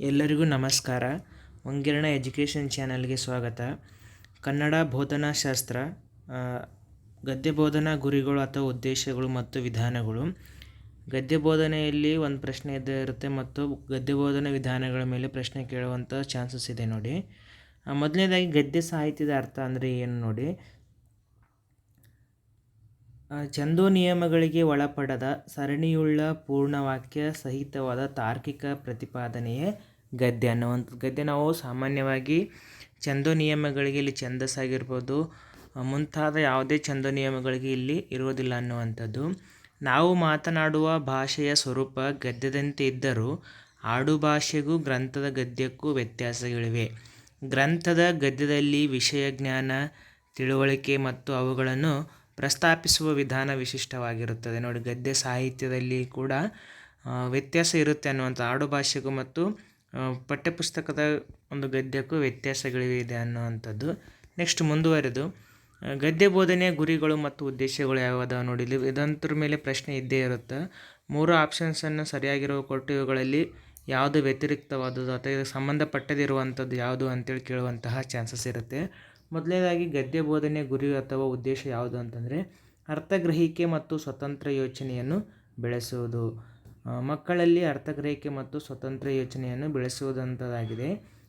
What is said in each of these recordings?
ಎಲ್ಲರಿಗೂ ನಮಸ್ಕಾರ. ಒಂಗಿರಣ ಎಜುಕೇಷನ್ ಚಾನಲ್ಗೆ ಸ್ವಾಗತ. ಕನ್ನಡ ಬೋಧನಾಶಾಸ್ತ್ರ ಶಾಸ್ತ್ರ ಗದ್ಯ ಬೋಧನಾ ಗುರಿಗಳು ಅಥವಾ ಉದ್ದೇಶಗಳು ಮತ್ತು ವಿಧಾನಗಳು. ಗದ್ಯ ಬೋಧನೆಯಲ್ಲಿ ಒಂದು ಪ್ರಶ್ನೆ ಇದ್ದೇ ಇರುತ್ತೆ ಮತ್ತು ಗದ್ಯ ಬೋಧನಾ ವಿಧಾನಗಳ ಮೇಲೆ ಪ್ರಶ್ನೆ ಕೇಳುವಂಥ ಚಾನ್ಸಸ್ ಇದೆ ನೋಡಿ. ಮೊದಲನೇದಾಗಿ ಗದ್ಯ ಸಾಹಿತ್ಯದ ಅರ್ಥ ಅಂದರೆ ಏನು ನೋಡಿ? ಛಂದೋ ನಿಯಮಗಳಿಗೆ ಒಳಪಡದ ಸರಣಿಯುಳ್ಳ ಪೂರ್ಣವಾಕ್ಯ ಸಹಿತವಾದ ತಾರ್ಕಿಕ ಪ್ರತಿಪಾದನೆಯೇ ಗದ್ಯ ಅನ್ನುವಂಥದ್ದು. ಗದ್ಯ ನಾವು ಸಾಮಾನ್ಯವಾಗಿ ಛಂದೋ ನಿಯಮಗಳಿಗೆ ಇಲ್ಲಿ ಛಂದಸ್ಸಾಗಿರ್ಬೋದು. ಮುಂತಾದ ಯಾವುದೇ ಛಂದೋ ನಿಯಮಗಳಿಗೆ ಇಲ್ಲಿ ಇರುವುದಿಲ್ಲ ಅನ್ನುವಂಥದ್ದು. ನಾವು ಮಾತನಾಡುವ ಭಾಷೆಯ ಸ್ವರೂಪ ಗದ್ಯದಂತೆ ಇದ್ದರೂ ಆಡು ಭಾಷೆಗೂ ಗ್ರಂಥದ ಗದ್ಯಕ್ಕೂ ವ್ಯತ್ಯಾಸಗಳಿವೆ. ಗ್ರಂಥದ ಗದ್ಯದಲ್ಲಿ ವಿಷಯ ಜ್ಞಾನ ತಿಳುವಳಿಕೆ ಮತ್ತು ಅವುಗಳನ್ನು ಪ್ರಸ್ತಾಪಿಸುವ ವಿಧಾನ ವಿಶಿಷ್ಟವಾಗಿರುತ್ತದೆ. ನೋಡಿ, ಗದ್ಯ ಸಾಹಿತ್ಯದಲ್ಲಿ ಕೂಡ ವ್ಯತ್ಯಾಸ ಇರುತ್ತೆ ಅನ್ನುವಂಥ ಆಡುಭಾಷೆಗೂ ಮತ್ತು ಪಠ್ಯಪುಸ್ತಕದ ಒಂದು ಗದ್ಯಕ್ಕೂ ವ್ಯತ್ಯಾಸಗಳಿವೆ ಇದೆ ಅನ್ನುವಂಥದ್ದು. ನೆಕ್ಸ್ಟ್ ಮುಂದುವರೆದು ಗದ್ಯ ಬೋಧನೆಯ ಗುರಿಗಳು ಮತ್ತು ಉದ್ದೇಶಗಳು ಯಾವುದಾವ ನೋಡಿ ಇದಂತರ ಮೇಲೆ ಪ್ರಶ್ನೆ ಇದ್ದೇ ಇರುತ್ತೆ. ಮೂರು ಆಪ್ಷನ್ಸನ್ನು ಸರಿಯಾಗಿರುವ ಕೊಟ್ಟು ಇವುಗಳಲ್ಲಿ ಯಾವುದು ವ್ಯತಿರಿಕ್ತವಾದದ್ದು ಅಥವಾ ಇದಕ್ಕೆ ಸಂಬಂಧಪಟ್ಟದಿರುವಂಥದ್ದು ಯಾವುದು ಅಂತೇಳಿ ಕೇಳುವಂತಹ ಚಾನ್ಸಸ್ ಇರುತ್ತೆ. ಮೊದಲನೇದಾಗಿ ಗದ್ಯ ಬೋಧನೆಯ ಗುರಿ ಅಥವಾ ಉದ್ದೇಶ ಯಾವುದು ಅಂತಂದರೆ ಅರ್ಥಗ್ರಹಿಕೆ ಮತ್ತು ಸ್ವತಂತ್ರ ಯೋಚನೆಯನ್ನು ಬೆಳೆಸುವುದು. ಮಕ್ಕಳಲ್ಲಿ ಅರ್ಥಗ್ರಹಿಕೆ ಮತ್ತು ಸ್ವತಂತ್ರ ಯೋಚನೆಯನ್ನು ಬೆಳೆಸುವುದಂಥದ್ದಾಗಿದೆ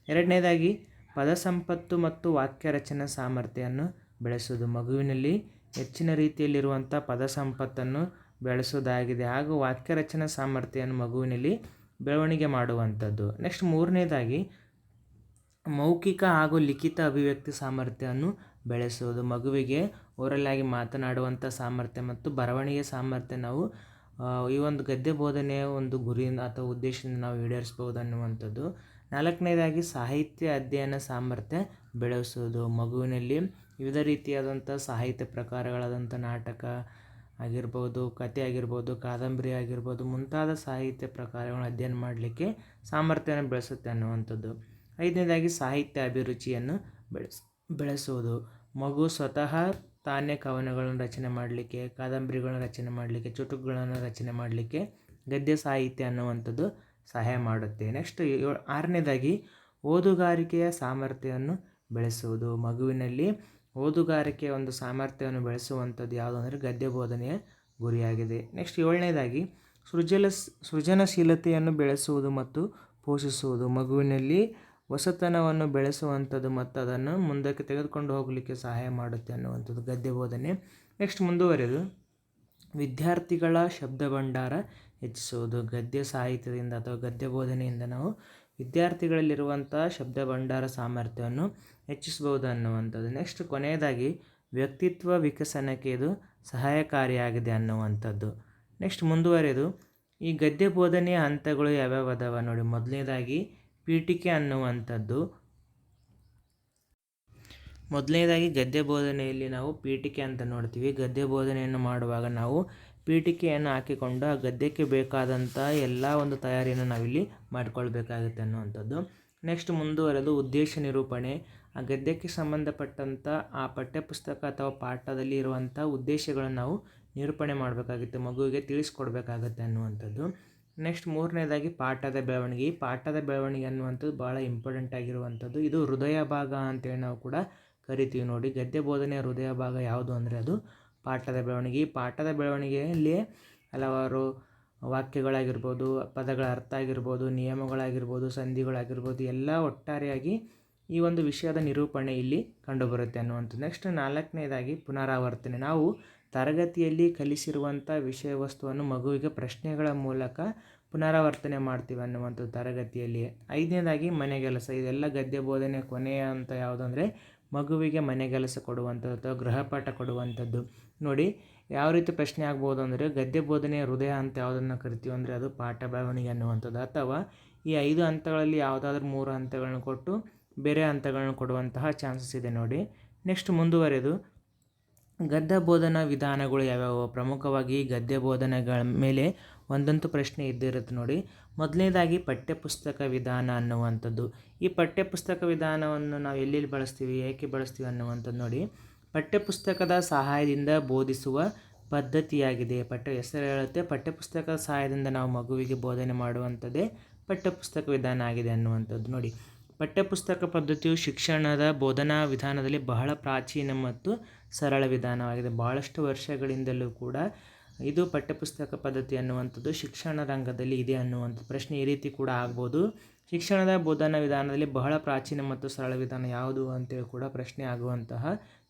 ಎರಡನೇದಾಗಿ ಪದ ಸಂಪತ್ತು ಮತ್ತು ವಾಕ್ಯ ರಚನಾ ಸಾಮರ್ಥ್ಯವನ್ನು ಬೆಳೆಸುವುದು. ಮಗುವಿನಲ್ಲಿ ಹೆಚ್ಚಿನ ರೀತಿಯಲ್ಲಿರುವಂಥ ಪದ ಸಂಪತ್ತನ್ನು ಬೆಳೆಸುವುದಾಗಿದೆ. ಹಾಗೂ ವಾಕ್ಯ ರಚನಾ ಸಾಮರ್ಥ್ಯವನ್ನು ಮಗುವಿನಲ್ಲಿ ಬೆಳವಣಿಗೆ ಮಾಡುವಂಥದ್ದು. ನೆಕ್ಸ್ಟ್ ಮೂರನೇದಾಗಿ ಮೌಖಿಕ ಹಾಗೂ ಲಿಖಿತ ಅಭಿವ್ಯಕ್ತಿ ಸಾಮರ್ಥ್ಯವನ್ನು ಬೆಳೆಸುವುದು ಮಗುವಿಗೆ ಓರಲ್ಲಾಗಿ ಮಾತನಾಡುವಂಥ ಸಾಮರ್ಥ್ಯ ಮತ್ತು ಬರವಣಿಗೆ ಸಾಮರ್ಥ್ಯ ನಾವು ಈ ಒಂದು ಗದ್ಯ ಬೋಧನೆಯ ಒಂದು ಗುರಿಯಿಂದ ಅಥವಾ ಉದ್ದೇಶದಿಂದ ನಾವು ಈಡೇರಿಸ್ಬೋದು ಅನ್ನುವಂಥದ್ದು. ನಾಲ್ಕನೇದಾಗಿ ಸಾಹಿತ್ಯ ಅಧ್ಯಯನ ಸಾಮರ್ಥ್ಯ ಬೆಳೆಸುವುದು ಮಗುವಿನಲ್ಲಿ ವಿವಿಧ ರೀತಿಯಾದಂಥ ಸಾಹಿತ್ಯ ಪ್ರಕಾರಗಳಾದಂಥ ನಾಟಕ ಆಗಿರ್ಬೋದು ಕತೆ ಆಗಿರ್ಬೋದು, ಕಾದಂಬರಿ ಆಗಿರ್ಬೋದು, ಮುಂತಾದ ಸಾಹಿತ್ಯ ಪ್ರಕಾರಗಳನ್ನು ಅಧ್ಯಯನ ಮಾಡಲಿಕ್ಕೆ ಸಾಮರ್ಥ್ಯವನ್ನು ಬೆಳೆಸುತ್ತೆ ಅನ್ನುವಂಥದ್ದು. ಐದನೇದಾಗಿ ಸಾಹಿತ್ಯ ಅಭಿರುಚಿಯನ್ನು ಬೆಳೆಸ್ ಬೆಳೆಸುವುದು ಮಗು ಸ್ವತಃ ತಾನೇ ಕವನಗಳನ್ನು ರಚನೆ ಮಾಡಲಿಕ್ಕೆ, ಕಾದಂಬರಿಗಳನ್ನು ರಚನೆ ಮಾಡಲಿಕ್ಕೆ, ಚುಟುಕುಗಳನ್ನು ರಚನೆ ಮಾಡಲಿಕ್ಕೆ ಗದ್ಯ ಸಾಹಿತ್ಯ ಅನ್ನುವಂಥದ್ದು ಸಹಾಯ ಮಾಡುತ್ತೆ. ನೆಕ್ಸ್ಟ್ ಆರನೇದಾಗಿ ಓದುಗಾರಿಕೆಯ ಸಾಮರ್ಥ್ಯವನ್ನು ಬೆಳೆಸುವುದು ಮಗುವಿನಲ್ಲಿ ಓದುಗಾರಿಕೆಯ ಒಂದು ಸಾಮರ್ಥ್ಯವನ್ನು ಬೆಳೆಸುವಂಥದ್ದು ಯಾವುದು ಅಂದರೆ ಗದ್ಯ ಬೋಧನೆಯ ಗುರಿಯಾಗಿದೆ. ನೆಕ್ಸ್ಟ್ ಏಳನೇದಾಗಿ ಸೃಜಲ ಸೃಜನಶೀಲತೆಯನ್ನು ಬೆಳೆಸುವುದು ಮತ್ತು ಪೋಷಿಸುವುದು. ಮಗುವಿನಲ್ಲಿ ಹೊಸತನವನ್ನು ಬೆಳೆಸುವಂಥದ್ದು ಮತ್ತು ಅದನ್ನು ಮುಂದಕ್ಕೆ ತೆಗೆದುಕೊಂಡು ಹೋಗಲಿಕ್ಕೆ ಸಹಾಯ ಮಾಡುತ್ತೆ ಅನ್ನುವಂಥದ್ದು ಗದ್ಯ ಬೋಧನೆ. ನೆಕ್ಸ್ಟ್ ಮುಂದುವರೆದು, ವಿದ್ಯಾರ್ಥಿಗಳ ಶಬ್ದ ಭಂಡಾರ ಹೆಚ್ಚಿಸುವುದು. ಗದ್ಯ ಸಾಹಿತ್ಯದಿಂದ ಅಥವಾ ಗದ್ಯ ಬೋಧನೆಯಿಂದ ನಾವು ವಿದ್ಯಾರ್ಥಿಗಳಲ್ಲಿರುವಂಥ ಶಬ್ದ ಭಂಡಾರ ಸಾಮರ್ಥ್ಯವನ್ನು ಹೆಚ್ಚಿಸಬಹುದು ಅನ್ನುವಂಥದ್ದು. ನೆಕ್ಸ್ಟ್ ಕೊನೆಯದಾಗಿ, ವ್ಯಕ್ತಿತ್ವ ವಿಕಸನಕ್ಕೆ ಇದು ಸಹಾಯಕಾರಿಯಾಗಿದೆ ಅನ್ನುವಂಥದ್ದು. ನೆಕ್ಸ್ಟ್ ಮುಂದುವರೆದು, ಈ ಗದ್ಯ ಬೋಧನೆಯ ಹಂತಗಳು ಯಾವ್ಯಾವ ಅದಾವ ನೋಡಿ. ಮೊದಲನೇದಾಗಿ ಪೀಠಿಕೆ ಅನ್ನುವಂಥದ್ದು. ಮೊದಲನೇದಾಗಿ ಗದ್ಯ ಬೋಧನೆಯಲ್ಲಿ ನಾವು ಪೀಠಿಕೆ ಅಂತ ನೋಡ್ತೀವಿ. ಗದ್ಯ ಬೋಧನೆಯನ್ನು ಮಾಡುವಾಗ ನಾವು ಪೀಠಿಕೆಯನ್ನು ಹಾಕಿಕೊಂಡು ಆ ಗದ್ಯಕ್ಕೆ ಬೇಕಾದಂಥ ಎಲ್ಲ ಒಂದು ತಯಾರಿಯನ್ನು ನಾವಿಲ್ಲಿ ಮಾಡಿಕೊಳ್ಬೇಕಾಗುತ್ತೆ ಅನ್ನುವಂಥದ್ದು. ನೆಕ್ಸ್ಟ್ ಮುಂದುವರೆದು ಉದ್ದೇಶ ನಿರೂಪಣೆ. ಆ ಗದ್ಯಕ್ಕೆ ಸಂಬಂಧಪಟ್ಟಂಥ ಆ ಪಠ್ಯಪುಸ್ತಕ ಅಥವಾ ಪಾಠದಲ್ಲಿ ಇರುವಂಥ ಉದ್ದೇಶಗಳನ್ನು ನಾವು ನಿರೂಪಣೆ ಮಾಡಬೇಕಾಗುತ್ತೆ, ಮಗುವಿಗೆ ತಿಳಿಸ್ಕೊಡ್ಬೇಕಾಗತ್ತೆ ಅನ್ನುವಂಥದ್ದು. ನೆಕ್ಸ್ಟ್ ಮೂರನೇದಾಗಿ ಪಾಠದ ಬೆಳವಣಿಗೆ. ಈ ಪಾಠದ ಬೆಳವಣಿಗೆ ಅನ್ನುವಂಥದ್ದು ಭಾಳ ಇಂಪಾರ್ಟೆಂಟ್ ಆಗಿರುವಂಥದ್ದು. ಇದು ಹೃದಯ ಭಾಗ ಅಂತೇಳಿ ನಾವು ಕೂಡ ಕರಿತೀವಿ ನೋಡಿ. ಗದ್ಯ ಬೋಧನೆಯ ಹೃದಯ ಭಾಗ ಯಾವುದು ಅಂದರೆ ಅದು ಪಾಠದ ಬೆಳವಣಿಗೆ. ಈ ಪಾಠದ ಬೆಳವಣಿಗೆಯಲ್ಲಿ ಹಲವಾರು ವಾಕ್ಯಗಳಾಗಿರ್ಬೋದು, ಪದಗಳ ಅರ್ಥ ಆಗಿರ್ಬೋದು, ನಿಯಮಗಳಾಗಿರ್ಬೋದು, ಸಂಧಿಗಳಾಗಿರ್ಬೋದು, ಎಲ್ಲ ಒಟ್ಟಾರೆಯಾಗಿ ಈ ಒಂದು ವಿಷಯದ ನಿರೂಪಣೆ ಇಲ್ಲಿ ಕಂಡುಬರುತ್ತೆ ಅನ್ನುವಂಥದ್ದು. ನೆಕ್ಸ್ಟ್ ನಾಲ್ಕನೇದಾಗಿ ಪುನರಾವರ್ತನೆ. ನಾವು ತರಗತಿಯಲ್ಲಿ ಕಲಿಸಿರುವಂಥ ವಿಷಯ ವಸ್ತುವನ್ನು ಮಗುವಿಗೆ ಪ್ರಶ್ನೆಗಳ ಮೂಲಕ ಪುನರಾವರ್ತನೆ ಮಾಡ್ತೀವಿ ಅನ್ನುವಂಥದ್ದು ತರಗತಿಯಲ್ಲಿ. ಐದನೇದಾಗಿ ಮನೆಗೆಲಸ. ಇದೆಲ್ಲ ಗದ್ಯ ಬೋಧನೆ ಕೊನೆಯ ಅಂತ ಯಾವುದಂದರೆ ಮಗುವಿಗೆ ಮನೆಗೆಲಸ ಕೊಡುವಂಥದ್ದು ಅಥವಾ ಗೃಹಪಾಠ ಕೊಡುವಂಥದ್ದು. ನೋಡಿ, ಯಾವ ರೀತಿ ಪ್ರಶ್ನೆ ಆಗ್ಬೋದು ಅಂದರೆ ಗದ್ಯ ಬೋಧನೆಯ ಹೃದಯ ಅಂತ ಯಾವುದನ್ನು ಕರಿತೀವಿ ಅಂದರೆ ಅದು ಪಾಠ ಬೆಳವಣಿಗೆ ಅನ್ನುವಂಥದ್ದು. ಅಥವಾ ಈ ಐದು ಹಂತಗಳಲ್ಲಿ ಯಾವುದಾದ್ರೂ ಮೂರು ಹಂತಗಳನ್ನು ಕೊಟ್ಟು ಬೇರೆ ಹಂತಗಳನ್ನು ಕೊಡುವಂತಹ ಚಾನ್ಸಸ್ ಇದೆ ನೋಡಿ. ನೆಕ್ಸ್ಟ್ ಮುಂದುವರೆದು ಗದ್ಯ ಬೋಧನಾ ವಿಧಾನಗಳು ಯಾವ್ಯಾವು? ಪ್ರಮುಖವಾಗಿ ಗದ್ಯ ಬೋಧನೆಗಳ ಮೇಲೆ ಒಂದಂತೂ ಪ್ರಶ್ನೆ ಇದ್ದಿರುತ್ತೆ ನೋಡಿ. ಮೊದಲನೇದಾಗಿ ಪಠ್ಯಪುಸ್ತಕ ವಿಧಾನ ಅನ್ನುವಂಥದ್ದು. ಈ ಪಠ್ಯಪುಸ್ತಕ ವಿಧಾನವನ್ನು ನಾವು ಎಲ್ಲೆಲ್ಲಿ ಬಳಸ್ತೀವಿ, ಏಕೆ ಬಳಸ್ತೀವಿ ಅನ್ನುವಂಥದ್ದು ನೋಡಿ. ಪಠ್ಯಪುಸ್ತಕದ ಸಹಾಯದಿಂದ ಬೋಧಿಸುವ ಪದ್ಧತಿಯಾಗಿದೆ. ಪಠ್ಯ ಹೆಸರು ಹೇಳುತ್ತೆ, ಪಠ್ಯಪುಸ್ತಕದ ಸಹಾಯದಿಂದ ನಾವು ಮಗುವಿಗೆ ಬೋಧನೆ ಮಾಡುವಂಥದ್ದೇ ಪಠ್ಯಪುಸ್ತಕ ವಿಧಾನ ಆಗಿದೆ ಅನ್ನುವಂಥದ್ದು ನೋಡಿ. ಪಠ್ಯಪುಸ್ತಕ ಪದ್ಧತಿಯು ಶಿಕ್ಷಣದ ಬೋಧನಾ ವಿಧಾನದಲ್ಲಿ ಬಹಳ ಪ್ರಾಚೀನ ಮತ್ತು ಸರಳ ವಿಧಾನವಾಗಿದೆ. ಬಹಳಷ್ಟು ವರ್ಷಗಳಿಂದಲೂ ಕೂಡ ಇದು ಪಠ್ಯಪುಸ್ತಕ ಪದ್ಧತಿ ಅನ್ನುವಂಥದ್ದು ಶಿಕ್ಷಣ ರಂಗದಲ್ಲಿ ಇದೆ ಅನ್ನುವಂಥ ಪ್ರಶ್ನೆ ಈ ರೀತಿ ಕೂಡ ಆಗ್ಬೋದು. ಶಿಕ್ಷಣದ ಬೋಧನಾ ವಿಧಾನದಲ್ಲಿ ಬಹಳ ಪ್ರಾಚೀನ ಮತ್ತು ಸರಳ ವಿಧಾನ ಯಾವುದು ಅಂತೇಳಿ ಕೂಡ ಪ್ರಶ್ನೆ ಆಗುವಂತಹ